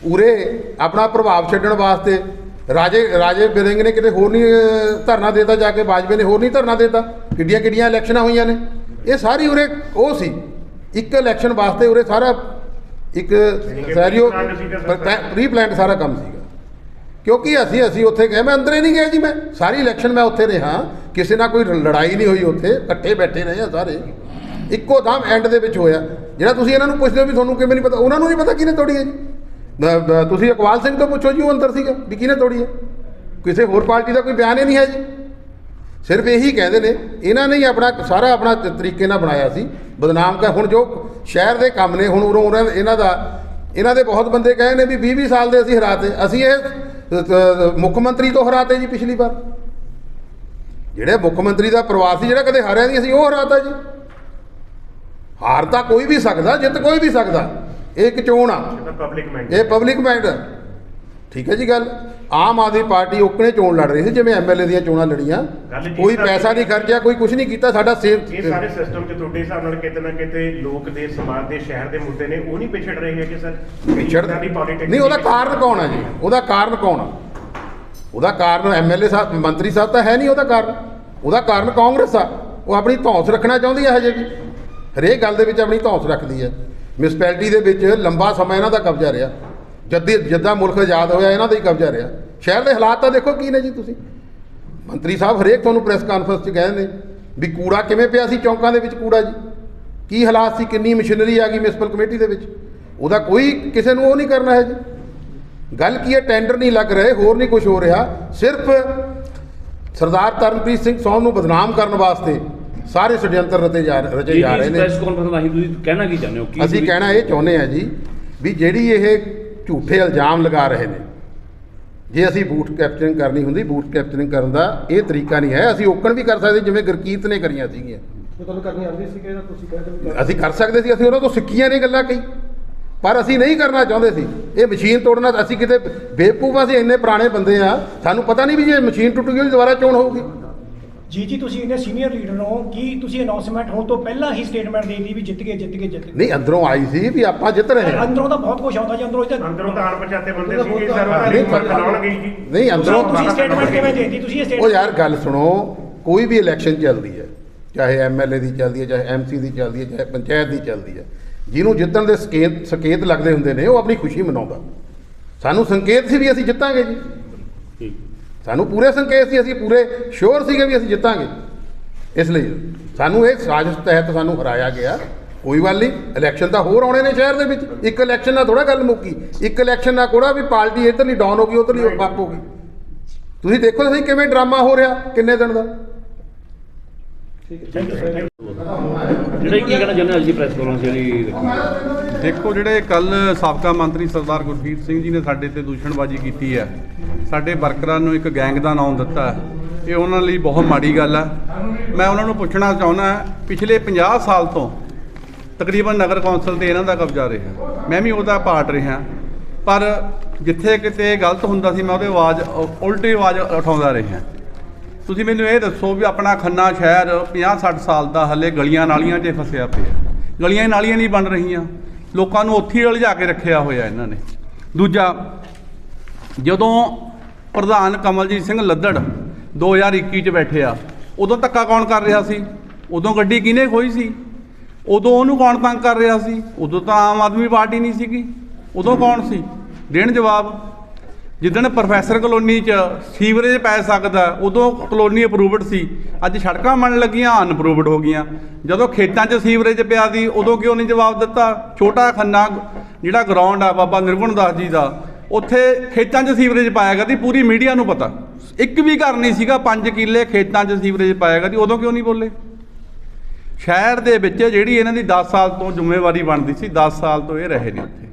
ਉਰੇ ਆਪਣਾ ਪ੍ਰਭਾਵ ਛੱਡਣ ਵਾਸਤੇ ਰਾਜੇ ਰਾਜੇ ਬਿਰਿੰਗ ਨੇ ਕਿਤੇ ਹੋਰ ਨਹੀਂ ਧਰਨਾ ਦੇਤਾ ਜਾ ਕੇ, ਬਾਜਵੇ ਨੇ ਹੋਰ ਨਹੀਂ ਧਰਨਾ ਦੇਤਾ। ਕਿੱਡੀਆਂ ਕਿੱਡੀਆਂ ਇਲੈਕਸ਼ਨਾਂ ਹੋਈਆਂ ਨੇ। ਇਹ ਸਾਰੀ ਉਰੇ ਉਹ ਸੀ। ਇੱਕ ਇਲੈਕਸ਼ਨ ਵਾਸਤੇ ਉਰੇ ਸਾਰਾ ਇੱਕ ਸੈਰੀਓ pre-planned ਪ੍ਰੀ ਪਲਾਨਡ ਸਾਰਾ ਕੰਮ ਸੀਗਾ। ਕਿਉਂਕਿ ਅਸੀਂ ਅਸੀਂ ਉੱਥੇ ਗਏ। ਮੈਂ ਅੰਦਰ ਨਹੀਂ ਗਿਆ ਜੀ ਮੈਂ। ਸਾਰੀ ਇਲੈਕਸ਼ਨ ਮੈਂ ਉੱਥੇ ਰਿਹਾ। ਕਿਸੇ ਨਾਲ ਕੋਈ ਲੜਾਈ ਨਹੀਂ ਹੋਈ ਉੱਥੇ। ਇਕੱਠੇ ਬੈਠੇ ਰਹੇ ਆ ਸਾਰੇ। ਇੱਕੋ ਦਮ ਐਂਡ ਦੇ ਵਿੱਚ ਹੋਇਆ। ਜਿਹੜਾ ਤੁਸੀਂ ਇਹਨਾਂ ਨੂੰ ਪੁੱਛਦੇ ਹੋ ਵੀ ਤੁਹਾਨੂੰ ਕਿਵੇਂ ਨਹੀਂ ਪਤਾ, ਉਹਨਾਂ ਨੂੰ ਨਹੀਂ ਪਤਾ ਕਿਹਨੇ ਤੋੜੀ ਹੈ ਜੀ। ਤੁਸੀਂ ਇਕਬਾਲ ਸਿੰਘ ਤੋਂ ਪੁੱਛੋ ਜੀ, ਉਹ ਅੰਦਰ ਸੀਗਾ, ਵੀ ਕਿਹਨੇ ਤੋੜੀ ਹੈ? ਕਿਸੇ ਹੋਰ ਪਾਰਟੀ ਦਾ ਕੋਈ ਬਿਆਨ ਹੀ ਨਹੀਂ ਹੈ ਜੀ। ਸਿਰਫ ਇਹੀ ਕਹਿੰਦੇ ਨੇ, ਇਹਨਾਂ ਨੇ ਹੀ ਆਪਣਾ, ਸਾਰਾ ਆਪਣਾ ਤਰੀਕੇ ਨਾਲ ਬਣਾਇਆ ਸੀ। ਬਦਨਾਮ ਕਰ, ਹੁਣ ਜੋ ਸ਼ਹਿਰ ਦੇ ਕੰਮ ਨੇ, ਹੁਣ ਉਰੋਂ ਉਹਨਾਂ, ਇਹਨਾਂ ਦਾ, ਇਹਨਾਂ ਦੇ ਬਹੁਤ ਬੰਦੇ ਕਹੇ ਨੇ ਵੀ 20 20 ਸਾਲ ਦੇ ਅਸੀਂ ਹਰਾਤੇ, ਅਸੀਂ ਇਹ ਮੁੱਖ ਮੰਤਰੀ ਤੋਂ ਹਰਾਤੇ ਜੀ ਪਿਛਲੀ ਵਾਰ। ਜਿਹੜੇ ਮੁੱਖ ਮੰਤਰੀ ਦਾ ਪਰਿਵਾਰ ਸੀ, ਜਿਹੜਾ ਕਦੇ ਹਾਰਿਆ ਨਹੀਂ, ਅਸੀਂ ਉਹ ਹਰਾਤਾ ਜੀ। ਹਾਰ ਤਾਂ ਕੋਈ ਵੀ ਸਕਦਾ, ਜਿੱਤ ਕੋਈ ਵੀ ਸਕਦਾ। ਇਹ ਇੱਕ ਚੋਣ ਆ ਪਬਲਿਕ ਇਹ ਪਬਲਿਕ ਮਾਈਂਡ ਹੈ। ਠੀਕ ਹੈ ਜੀ ਗੱਲ। ਆਮ ਆਦਮੀ ਪਾਰਟੀ ਓਕਣੇ ਚੋਣ ਲੜ ਰਹੀ ਸੀ ਜਿਵੇਂ ਐਮਐਲਏ ਦੀਆਂ ਚੋਣਾਂ ਲੜੀਆਂ। ਕੋਈ ਪੈਸਾ ਨਹੀਂ ਖਰਚਿਆ ਕੋਈ ਕੁਝ ਨਹੀਂ ਕੀਤਾ ਸਾਡਾ ਇਹ ਸੇਮ ਸਾਰੇ ਸਿਸਟਮ 'ਚ ਤੁਹਾਡੇ ਹਿਸਾਬ ਨਾਲ ਕਿਤੇ ਨਾ ਕਿਤੇ ਲੋਕ ਦੇ ਸਮਾਜ ਦੇ ਸ਼ਹਿਰ ਦੇ ਮੁੱਦੇ ਨੇ ਉਹ ਨਹੀਂ ਪਿਛੜ ਰਹੇ ਹੈਗੇ ਸਰ। ਪਿਛੜ ਨਹੀਂ ਉਹਦਾ ਕਾਰਨ ਕੌਣ ਹੈ ਜੀ? ਉਹਦਾ ਕਾਰਨ ਕੌਣ ਆ? ਉਹਦਾ ਕਾਰਨ ਐਮਐਲਏ ਸਾਹਿਬ ਮੰਤਰੀ ਸਾਹਿਬ ਤਾਂ ਹੈ ਨਹੀਂ ਉਹਦਾ ਕਾਰਨ। ਉਹਦਾ ਕਾਰਨ ਕਾਂਗਰਸ ਆ। ਉਹ ਆਪਣੀ ਧੌਂਸ ਰੱਖਣਾ ਚਾਹੁੰਦੀ ਹੈ ਹਜੇ ਵੀ। ਹਰੇਕ ਗੱਲ ਦੇ ਵਿੱਚ ਆਪਣੀ ਧੌਂਸ ਰੱਖਦੀ ਹੈ ਮਿਊਨਿਸਪੈਲਿਟੀ ਦੇ ਵਿੱਚ ਲੰਬਾ ਸਮਾਂ ਇਹਨਾਂ ਦਾ ਕਬਜ਼ਾ ਰਿਹਾ। ਜਦ ਜਿੱਦਾਂ ਮੁਲਕ ਆਜ਼ਾਦ ਹੋਇਆ, ਇਹਨਾਂ ਦਾ ਹੀ ਕਬਜ਼ਾ ਰਿਹਾ। ਸ਼ਹਿਰ ਦੇ ਹਾਲਾਤ ਤਾਂ ਦੇਖੋ ਕੀ ਨੇ ਜੀ ਤੁਸੀਂ। ਮੰਤਰੀ ਸਾਹਿਬ ਹਰੇਕ ਤੁਹਾਨੂੰ ਪ੍ਰੈਸ ਕਾਨਫਰੰਸ 'ਚ ਕਹਿੰਦੇ ਨੇ ਵੀ ਕੂੜਾ ਕਿਵੇਂ ਪਿਆ ਸੀ ਚੌਂਕਾਂ ਦੇ ਵਿੱਚ ਕੂੜਾ ਜੀ। ਕੀ ਹਾਲਾਤ ਸੀ, ਕਿੰਨੀ ਮਸ਼ੀਨਰੀ ਆ ਗਈ ਮਿਊਨਿਸਪਲ ਕਮੇਟੀ ਦੇ ਵਿੱਚ। ਉਹਦਾ ਕੋਈ ਕਿਸੇ ਨੂੰ ਉਹ ਨਹੀਂ ਕਰਨਾ ਹੈ ਜੀ। ਗੱਲ ਕੀ ਹੈ ਟੈਂਡਰ ਨਹੀਂ ਲੱਗ ਰਹੇ, ਹੋਰ ਨਹੀਂ ਕੁਝ ਹੋ ਰਿਹਾ। ਸਿਰਫ ਸਰਦਾਰ ਤਰਨਪ੍ਰੀਤ ਸਿੰਘ ਸੌਨ ਨੂੰ ਬਦਨਾਮ ਕਰਨ ਵਾਸਤੇ ਸਾਰੇ ષਡਯੰਤਰ ਰਚੇ ਜਾ ਰਚੇ ਜਾ ਰਹੇ ਨੇ। ਪ੍ਰੈਸ ਕਾਨਫਰੰਸ ਰਾਹੀਂ ਤੁਸੀਂ ਕਹਿਣਾ ਕੀ ਚਾਹੁੰਦੇ ਹੋ? ਕੀ ਅਸੀਂ ਕਹਿਣਾ ਇਹ ਚਾਹੁੰਦੇ ਆ ਜੀ ਵੀ ਜਿਹੜੀ ਇਹ ਝੂਠੇ ਇਲਜ਼ਾਮ ਲਗਾ ਰਹੇ ਨੇ ਜੇ ਅਸੀਂ ਬੂਟ ਕੈਪਚਰਿੰਗ ਕਰਨੀ ਹੁੰਦੀ ਬੂਟ ਕੈਪਚਰਿੰਗ ਕਰਨ ਦਾ ਇਹ ਤਰੀਕਾ ਨਹੀਂ ਹੈ। ਅਸੀਂ ਓਕਣ ਵੀ ਕਰ ਸਕਦੇ ਜਿਵੇਂ ਗੁਰਕੀਰਤ ਨੇ ਕਰੀਆਂ ਸੀਗੀਆਂ। ਤੁਹਾਨੂੰ ਕਰਨੀ ਆਉਂਦੀ ਸੀ ਕਿ ਤੁਸੀਂ ਕਹਿੰਦੇ ਅਸੀਂ ਕਰ ਸਕਦੇ ਸੀ ਅਸੀਂ ਉਹਨਾਂ ਤੋਂ ਸਿੱਖੀਆਂ ਨੇ ਗੱਲਾਂ ਕਈ। ਪਰ ਅਸੀਂ ਨਹੀਂ ਕਰਨਾ ਚਾਹੁੰਦੇ ਸੀ। ਇਹ ਮਸ਼ੀਨ ਤੋੜਨਾ ਅਸੀਂ ਕਿਤੇ ਬੇਵਕੂਫ ਅਸੀਂ ਇੰਨੇ ਪੁਰਾਣੇ ਬੰਦੇ ਆ ਸਾਨੂੰ ਪਤਾ ਨਹੀਂ ਵੀ ਜੇ ਮਸ਼ੀਨ ਟੁੱਟ ਗਈ ਦੁਬਾਰਾ ਚੋਣ ਹੋਊਗੀ। ਜੀ ਜੀ ਤੁਸੀਂ ਇਹਨੇ ਸੀਨੀਅਰ ਲੀਡਰ ਹੋ ਕੀ ਤੁਸੀਂ ਅਨਾਉਂਸਮੈਂਟ ਹੋਣ ਤੋਂ ਪਹਿਲਾਂ ਹੀ ਸਟੇਟਮੈਂਟ ਦੇ ਦਿੱਤੀ ਵੀ ਜਿੱਤ ਗਏ ਜਿੱਤ ਗਏ ਜਿੱਤ ਗਏ? ਨਹੀਂ ਅੰਦਰੋਂ ਆਈ ਸੀ ਵੀ ਆਪਾਂ ਜਿੱਤ ਰਹੇ ਹਾਂ। ਅੰਦਰੋਂ ਤਾਂ ਬਹੁਤ ਕੁਝ ਆਉਂਦਾ ਜੀ ਅੰਦਰੋਂ ਇਹ ਤਾਂ ਅੰਦਰੋਂ ਤਾਂ ਅਣਪਛਾਤੇ ਬੰਦੇ ਸੀਗੇ ਸਰ ਉਹਨਾਂ ਨਹੀਂ, ਨੇ ਪਰ- ਚਲਾਉਣਗੇ ਜੀ ਨਹੀਂ ਅੰਦਰੋਂ ਤੁਸੀਂ ਸਟੇਟਮੈਂਟ ਕਿਵੇਂ ਦੇ ਦਿੱਤੀ? ਤੁਸੀਂ ਇਹ ਉਹ ਸਟੇਟਮੈਂਟ ਯਾਰ ਗੱਲ ਸੁਣੋ ਕੋਈ ਵੀ ਇਲੈਕਸ਼ਨ ਚੱਲਦੀ ਹੈ ਚਾਹੇ ਐਮਐਲਏ ਦੀ ਚੱਲਦੀ ਹੈ ਚਾਹੇ ਐਮਸੀ ਦੀ ਚੱਲਦੀ ਹੈ ਚਾਹੇ ਪੰਚਾਇਤ ਦੀ ਚੱਲਦੀ ਹੈ ਜਿਹਨੂੰ ਜਿੱਤਣ ਦੇ ਸੰਕੇਤ ਸੰਕੇਤ ਲੱਗਦੇ ਹੁੰਦੇ ਨੇ ਉਹ ਆਪਣੀ ਖੁਸ਼ੀ ਮਨਾਉਂਦਾ। ਸਾਨੂੰ ਸੰਕੇਤ ਸੀ ਵੀ ਅਸੀਂ ਜਿੱਤਾਂਗੇ ਜੀ। ਠੀਕ। ਸਾਨੂੰ ਪੂਰੇ ਸੰਕੇਤ ਸੀ ਅਸੀਂ ਪੂਰੇ ਸ਼ੋਰ ਸੀਗੇ ਵੀ ਅਸੀਂ ਜਿੱਤਾਂਗੇ। ਇਸ ਲਈ ਸਾਨੂੰ ਇਹ ਸਾਜ਼ਿਸ਼ ਤਹਿਤ ਸਾਨੂੰ ਹਰਾਇਆ ਗਿਆ। ਕੋਈ ਗੱਲ ਨਹੀਂ ਇਲੈਕਸ਼ਨ ਤਾਂ ਹੋਰ ਆਉਣੇ ਨੇ ਸ਼ਹਿਰ ਦੇ ਵਿੱਚ। ਇੱਕ ਇਲੈਕਸ਼ਨ ਨਾਲ ਥੋੜਾ ਗੱਲ ਮੁੱਕੀ। ਇੱਕ ਇਲੈਕਸ਼ਨ ਨਾਲ ਕੋੜਾ ਵੀ ਪਾਰਟੀ ਇੱਧਰਲੀ ਡਾਊਨ ਹੋ ਗਈ ਉੱਧਰਲੀ ਅਪ ਹੋ ਗਈ। ਤੁਸੀਂ ਦੇਖੋ ਤੁਸੀਂ ਕਿਵੇਂ ਡਰਾਮਾ ਹੋ ਰਿਹਾ ਕਿੰਨੇ ਦਿਨ ਦਾ? ਜਿਹੜਾ ਕੀ ਕਹਿਣਾ ਚਾਹੁੰਦੇ ਹੋ? ਅੱਜ ਦੀ ਪ੍ਰੈਸ ਕਾਨਫਰੰਸ ਜਿਹੜੀ? ਦੇਖੋ ਜਿਹੜੇ ਕੱਲ ਸਾਬਕਾ ਮੰਤਰੀ ਸਰਦਾਰ ਗੁਰਬੀਰ ਸਿੰਘ ਜੀ ਨੇ ਸਾਡੇ ਤੇ ਦੂਸ਼ਣਬਾਜ਼ੀ ਕੀਤੀ ਹੈ, ਸਾਡੇ ਵਰਕਰਾਂ ਨੂੰ ਇੱਕ ਗੈਂਗ ਦਾ ਨਾਮ ਦਿੱਤਾ ਇਹ ਉਹਨਾਂ ਲਈ ਬਹੁਤ ਮਾੜੀ ਗੱਲ ਹੈ। ਮੈਂ ਉਹਨਾਂ ਨੂੰ ਪੁੱਛਣਾ ਚਾਹੁੰਦਾ ਪਿਛਲੇ 50 ਸਾਲ ਤੋਂ ਤਕਰੀਬਨ ਨਗਰ ਕੌਂਸਲ ਤੇ ਇਹਨਾਂ ਦਾ ਕਬਜ਼ਾ ਰਿਹਾ। ਮੈਂ ਵੀ ਉਹਦਾ ਪਾਰਟ ਰਿਹਾ। ਪਰ ਜਿੱਥੇ ਕਿਤੇ ਗਲਤ ਹੁੰਦਾ ਸੀ, ਮੈਂ ਉਹਦੇ ਆਵਾਜ਼ ਉਲਟੀ ਆਵਾਜ਼ ਉਠਾਉਂਦਾ ਰਿਹਾ। ਤੁਸੀਂ ਮੈਨੂੰ ਇਹ ਦੱਸੋ ਵੀ ਆਪਣਾ ਖੰਨਾ ਸ਼ਹਿਰ 50-60 ਸਾਲ ਦਾ ਹੱਲੇ ਗਲੀਆਂ ਨਾਲੀਆਂ 'ਚ ਫਸਿਆ ਪਿਆ। ਗਲੀਆਂ ਨਾਲੀਆਂ ਨਹੀਂ ਬਣ ਰਹੀਆਂ। ਲੋਕਾਂ ਨੂੰ ਉੱਥੇ ਹੀ ਕੇ ਰੱਖਿਆ ਹੋਇਆ ਇਹਨਾਂ ਨੇ। ਦੂਜਾ, ਜਦੋਂ ਪ੍ਰਧਾਨ ਕਮਲਜੀਤ ਸਿੰਘ ਲੱਦੜ 2021 ਚ ਬੈਠੇ ਆ, ਉਦੋਂ ਧੱਕਾ ਕੌਣ ਕਰ ਰਿਹਾ ਸੀ? ਉਦੋਂ ਗੱਡੀ ਕਿਹਨੇ ਖੋਈ ਸੀ? ਉਦੋਂ ਉਹਨੂੰ ਕੌਣ ਤੰਗ ਕਰ ਰਿਹਾ ਸੀ? ਉਦੋਂ ਤਾਂ ਆਮ ਆਦਮੀ ਪਾਰਟੀ ਨਹੀਂ ਸੀਗੀ। ਉਦੋਂ ਕੌਣ ਸੀ? ਦੇਣ ਜਵਾਬ ਜਿੱਦਣ ਪ੍ਰੋਫੈਸਰ ਕਲੋਨੀ 'ਚ ਸੀਵਰੇਜ ਪੈ ਸਕਦਾ, ਉਦੋਂ ਕਲੋਨੀ ਅਪਰੂਵਡ ਸੀ। ਅੱਜ ਸੜਕਾਂ ਬਣਨ ਲੱਗੀਆਂ ਅਨਪਰੂਵਡ ਹੋ ਗਈਆਂ। ਜਦੋਂ ਖੇਤਾਂ 'ਚ ਸੀਵਰੇਜ ਪਿਆ ਸੀ, ਉਦੋਂ ਕਿਉਂ ਨਹੀਂ ਜਵਾਬ ਦਿੱਤਾ? ਛੋਟਾ ਖੰਨਾ ਜਿਹੜਾ ਗਰਾਊਂਡ ਆ, ਬਾਬਾ ਨਿਰਗੁਣ ਦਾਸ ਜੀ ਦਾ, ਉੱਥੇ ਖੇਤਾਂ 'ਚ ਸੀਵਰੇਜ ਪਾਇਆ ਗਿਆ ਸੀ, ਪੂਰੀ ਮੀਡੀਆ ਨੂੰ ਪਤਾ। ਇੱਕ ਵੀ ਘਰ ਨਹੀਂ ਸੀਗਾ 5 ਕਿੱਲੇ ਖੇਤਾਂ 'ਚ ਸੀਵਰੇਜ ਪਾਇਆ ਗਿਆ ਸੀ, ਉਦੋਂ ਕਿਉਂ ਨਹੀਂ ਬੋਲੇ? ਸ਼ਹਿਰ ਦੇ ਵਿੱਚ ਜਿਹੜੀ ਇਹਨਾਂ ਦੀ 10 ਸਾਲ ਤੋਂ ਜ਼ਿੰਮੇਵਾਰੀ ਬਣਦੀ ਸੀ 10 ਸਾਲ ਤੋਂ ਇਹ ਰਹੇ ਨੇ ਉੱਥੇ।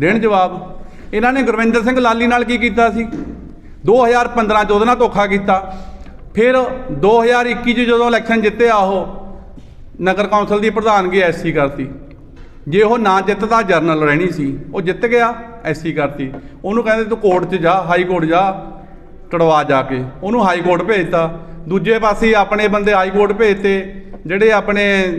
ਦੇਣ ਜਵਾਬ? ਇਹਨਾਂ ਨੇ ਗੁਰਵਿੰਦਰ ਸਿੰਘ ਲਾਲੀ ਨਾਲ ਕੀ ਕੀਤਾ ਸੀ? 2015 ਚ ਉਹਦੇ ਨਾਲ ਧੋਖਾ ਕੀਤਾ। ਫਿਰ 2021 ਚ ਜਦੋਂ ਇਲੈਕਸ਼ਨ ਜਿੱਤਿਆ ਉਹ, ਨਗਰ ਕੌਂਸਲ ਦੀ ਪ੍ਰਧਾਨਗੀ ਐਸਸੀ ਕਰਤੀ। ਜੇ ਉਹ ਨਾ ਜਿੱਤਦਾ, ਜਰਨਲ ਰਹਿਣੀ ਸੀ। ਉਹ ਜਿੱਤ ਗਿਆ ਐਸਸੀ ਕਰਤੀ। ਉਹਨੂੰ ਕਹਿੰਦੇ, ਤੂੰ ਕੋਰਟ 'ਚ ਜਾ, ਹਾਈ ਕੋਰਟ ਜਾ ਕੜਵਾ ਜਾ ਕੇ। ਉਹਨੂੰ ਹਾਈ ਕੋਰਟ ਭੇਜਤਾ। ਦੂਜੇ ਪਾਸੇ ਆਪਣੇ ਬੰਦੇ ਹਾਈ ਕੋਰਟ ਭੇਜਤੇ, ਜਿਹੜੇ ਆਪਣੇ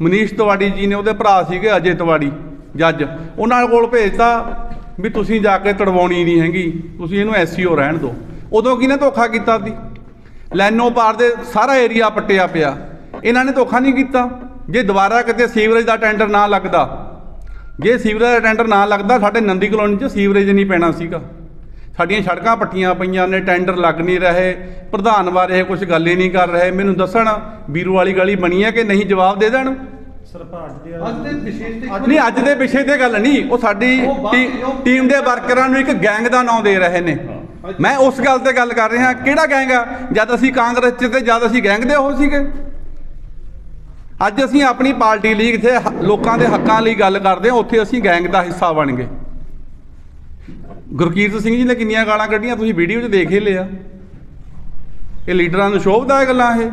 ਮਨੀਸ਼ ਤਿਵਾੜੀ ਜੀ ਨੇ, ਉਹਦੇ ਭਰਾ ਸੀਗੇ ਅਜੇ ਤਿਵਾੜੀ, ਜੱਜ। ਉਹਨਾਂ ਕੋਲ ਭੇਜਤਾ ਵੀ ਤੁਸੀਂ ਜਾ ਕੇ ਤੜਵਾਉਣੀ ਨਹੀਂ ਹੈਗੀ, ਤੁਸੀਂ ਇਹਨੂੰ ਐਸਸੀਓ ਰਹਿਣ ਦਿਓ। ਉਦੋਂ ਕਿਹਨੇ ਧੋਖਾ ਕੀਤਾ ਸੀ? ਲੈਨੋ ਪਾਰ ਦੇ ਸਾਰਾ ਏਰੀਆ ਪੱਟਿਆ ਪਿਆ। ਇਹਨਾਂ ਨੇ ਧੋਖਾ ਨਹੀਂ ਕੀਤਾ। ਜੇ ਦੁਬਾਰਾ ਕਿਤੇ ਸੀਵਰੇਜ ਦਾ ਟੈਂਡਰ ਨਾ ਲੱਗਦਾ, ਜੇ ਸੀਵਰੇਜ ਦਾ ਟੈਂਡਰ ਨਾ ਲੱਗਦਾ, ਸਾਡੇ ਨੰਦੀ ਕਲੋਨੀ 'ਚ ਸੀਵਰੇਜ ਨਹੀਂ ਪੈਣਾ ਸੀਗਾ। ਸਾਡੀਆਂ ਸੜਕਾਂ ਪੱਟੀਆਂ ਪਈਆਂ ਨੇ, ਟੈਂਡਰ ਲੱਗ ਨਹੀਂ ਰਹੇ। ਪ੍ਰਧਾਨ ਬਾਰੇ ਇਹ ਕੁਝ ਗੱਲ ਹੀ ਨਹੀਂ ਕਰ ਰਹੇ। ਮੈਨੂੰ ਦੱਸਣ, ਵੀਰੂ ਵਾਲੀ ਗਲੀ ਬਣੀ ਹੈ ਕਿ ਨਹੀਂ? ਜਵਾਬ ਦੇ ਦੇਣ। ਸਰਪੰਚ ਦੇ ਅੱਜ ਦੇ ਵਿਸ਼ੇਸ਼ ਤੇ ਨਹੀਂ ਅੱਜ ਦੇ ਵਿਸ਼ੇ ਤੇ ਗੱਲ ਨਹੀਂ ਉਹ ਸਾਡੀ ਟੀਮ ਦੇ ਵਰਕਰਾਂ ਨੂੰ ਇੱਕ ਗੈਂਗ ਦਾ ਨਾਮ ਦੇ ਰਹੇ ਨੇ। ਮੈਂ ਉਸ ਗੱਲ ਤੇ ਗੱਲ ਕਰ ਰਿਹਾ ਕਿਹੜਾ ਗੈਂਗ ਆ? ਜਦ ਅਸੀਂ ਕਾਂਗਰਸ 'ਚ ਤੇ ਜਦ ਅਸੀਂ ਗੈਂਗ ਦੇ ਉਹ ਸੀਗੇ। ਅੱਜ ਅਸੀਂ ਆਪਣੀ ਪਾਰਟੀ ਲਈ ਇੱਥੇ ਲੋਕਾਂ ਦੇ ਹੱਕਾਂ ਲਈ ਗੱਲ ਕਰਦੇ ਹਾਂ ਉੱਥੇ ਅਸੀਂ ਗੈਂਗ ਦਾ ਹਿੱਸਾ ਬਣ ਗਏ। ਗੁਰਕੀਰਤ ਸਿੰਘ ਜੀ ਨੇ ਕਿੰਨੀਆਂ ਗਾਲਾਂ ਕੱਢੀਆਂ ਤੁਸੀਂ ਵੀਡੀਓ 'ਚ ਦੇਖ ਹੀ ਲਿਆ। ਇਹ ਲੀਡਰਾਂ ਨੂੰ ਸ਼ੋਭਦਾ ਗੱਲਾਂ ਇਹ।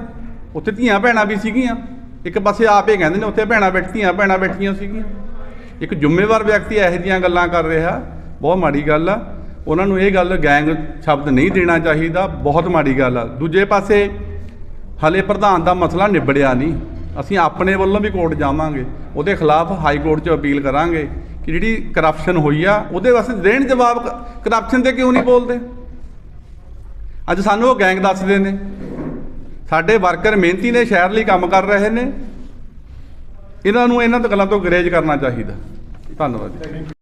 ਉੱਥੇ ਧੀਆਂ ਭੈਣਾਂ ਵੀ ਸੀਗੀਆਂ। ਇੱਕ ਪਾਸੇ ਆਪ ਇਹ ਕਹਿੰਦੇ ਨੇ ਉੱਥੇ ਭੈਣਾਂ ਬੈਠੀਆਂ ਭੈਣਾਂ ਬੈਠੀਆਂ ਸੀਗੀਆਂ। ਇੱਕ ਜ਼ਿੰਮੇਵਾਰ ਵਿਅਕਤੀ ਇਹੋ ਜਿਹੀਆਂ ਗੱਲਾਂ ਕਰ ਰਿਹਾ, ਬਹੁਤ ਮਾੜੀ ਗੱਲ ਆ। ਉਹਨਾਂ ਨੂੰ ਇਹ ਗੱਲ ਗੈਂਗ ਸ਼ਬਦ ਨਹੀਂ ਦੇਣਾ ਚਾਹੀਦਾ, ਬਹੁਤ ਮਾੜੀ ਗੱਲ ਆ। ਦੂਜੇ ਪਾਸੇ, ਹਲੇ ਪ੍ਰਧਾਨ ਦਾ ਮਸਲਾ ਨਿਬੜਿਆ ਨਹੀਂ। ਅਸੀਂ ਆਪਣੇ ਵੱਲੋਂ ਵੀ ਕੋਰਟ ਜਾਵਾਂਗੇ, ਉਹਦੇ ਖਿਲਾਫ ਹਾਈ ਕੋਰਟ 'ਚ ਅਪੀਲ ਕਰਾਂਗੇ ਕਿ ਜਿਹੜੀ ਕਰਪਸ਼ਨ ਹੋਈ ਆ, ਉਹਦੇ ਵਾਸਤੇ ਦੇਣ ਜਵਾਬ ਕਰਪਸ਼ਨ ਤੇ ਕਿਉਂ ਨਹੀਂ ਬੋਲਦੇ? ਅੱਜ ਸਾਨੂੰ ਉਹ ਗੈਂਗ ਦੱਸਦੇ ਨੇ ਸਾਡੇ ਵਰਕਰ ਮਿਹਨਤੀ ਨੇ, ਸ਼ਹਿਰ ਲਈ ਕੰਮ ਕਰ ਰਹੇ ਨੇ। ਇਹਨਾਂ ਨੂੰ ਇਹਨਾਂ ਗੱਲਾਂ ਤੋਂ ਗਰੇਜ ਕਰਨਾ ਚਾਹੀਦਾ। ਧੰਨਵਾਦ ਜੀ।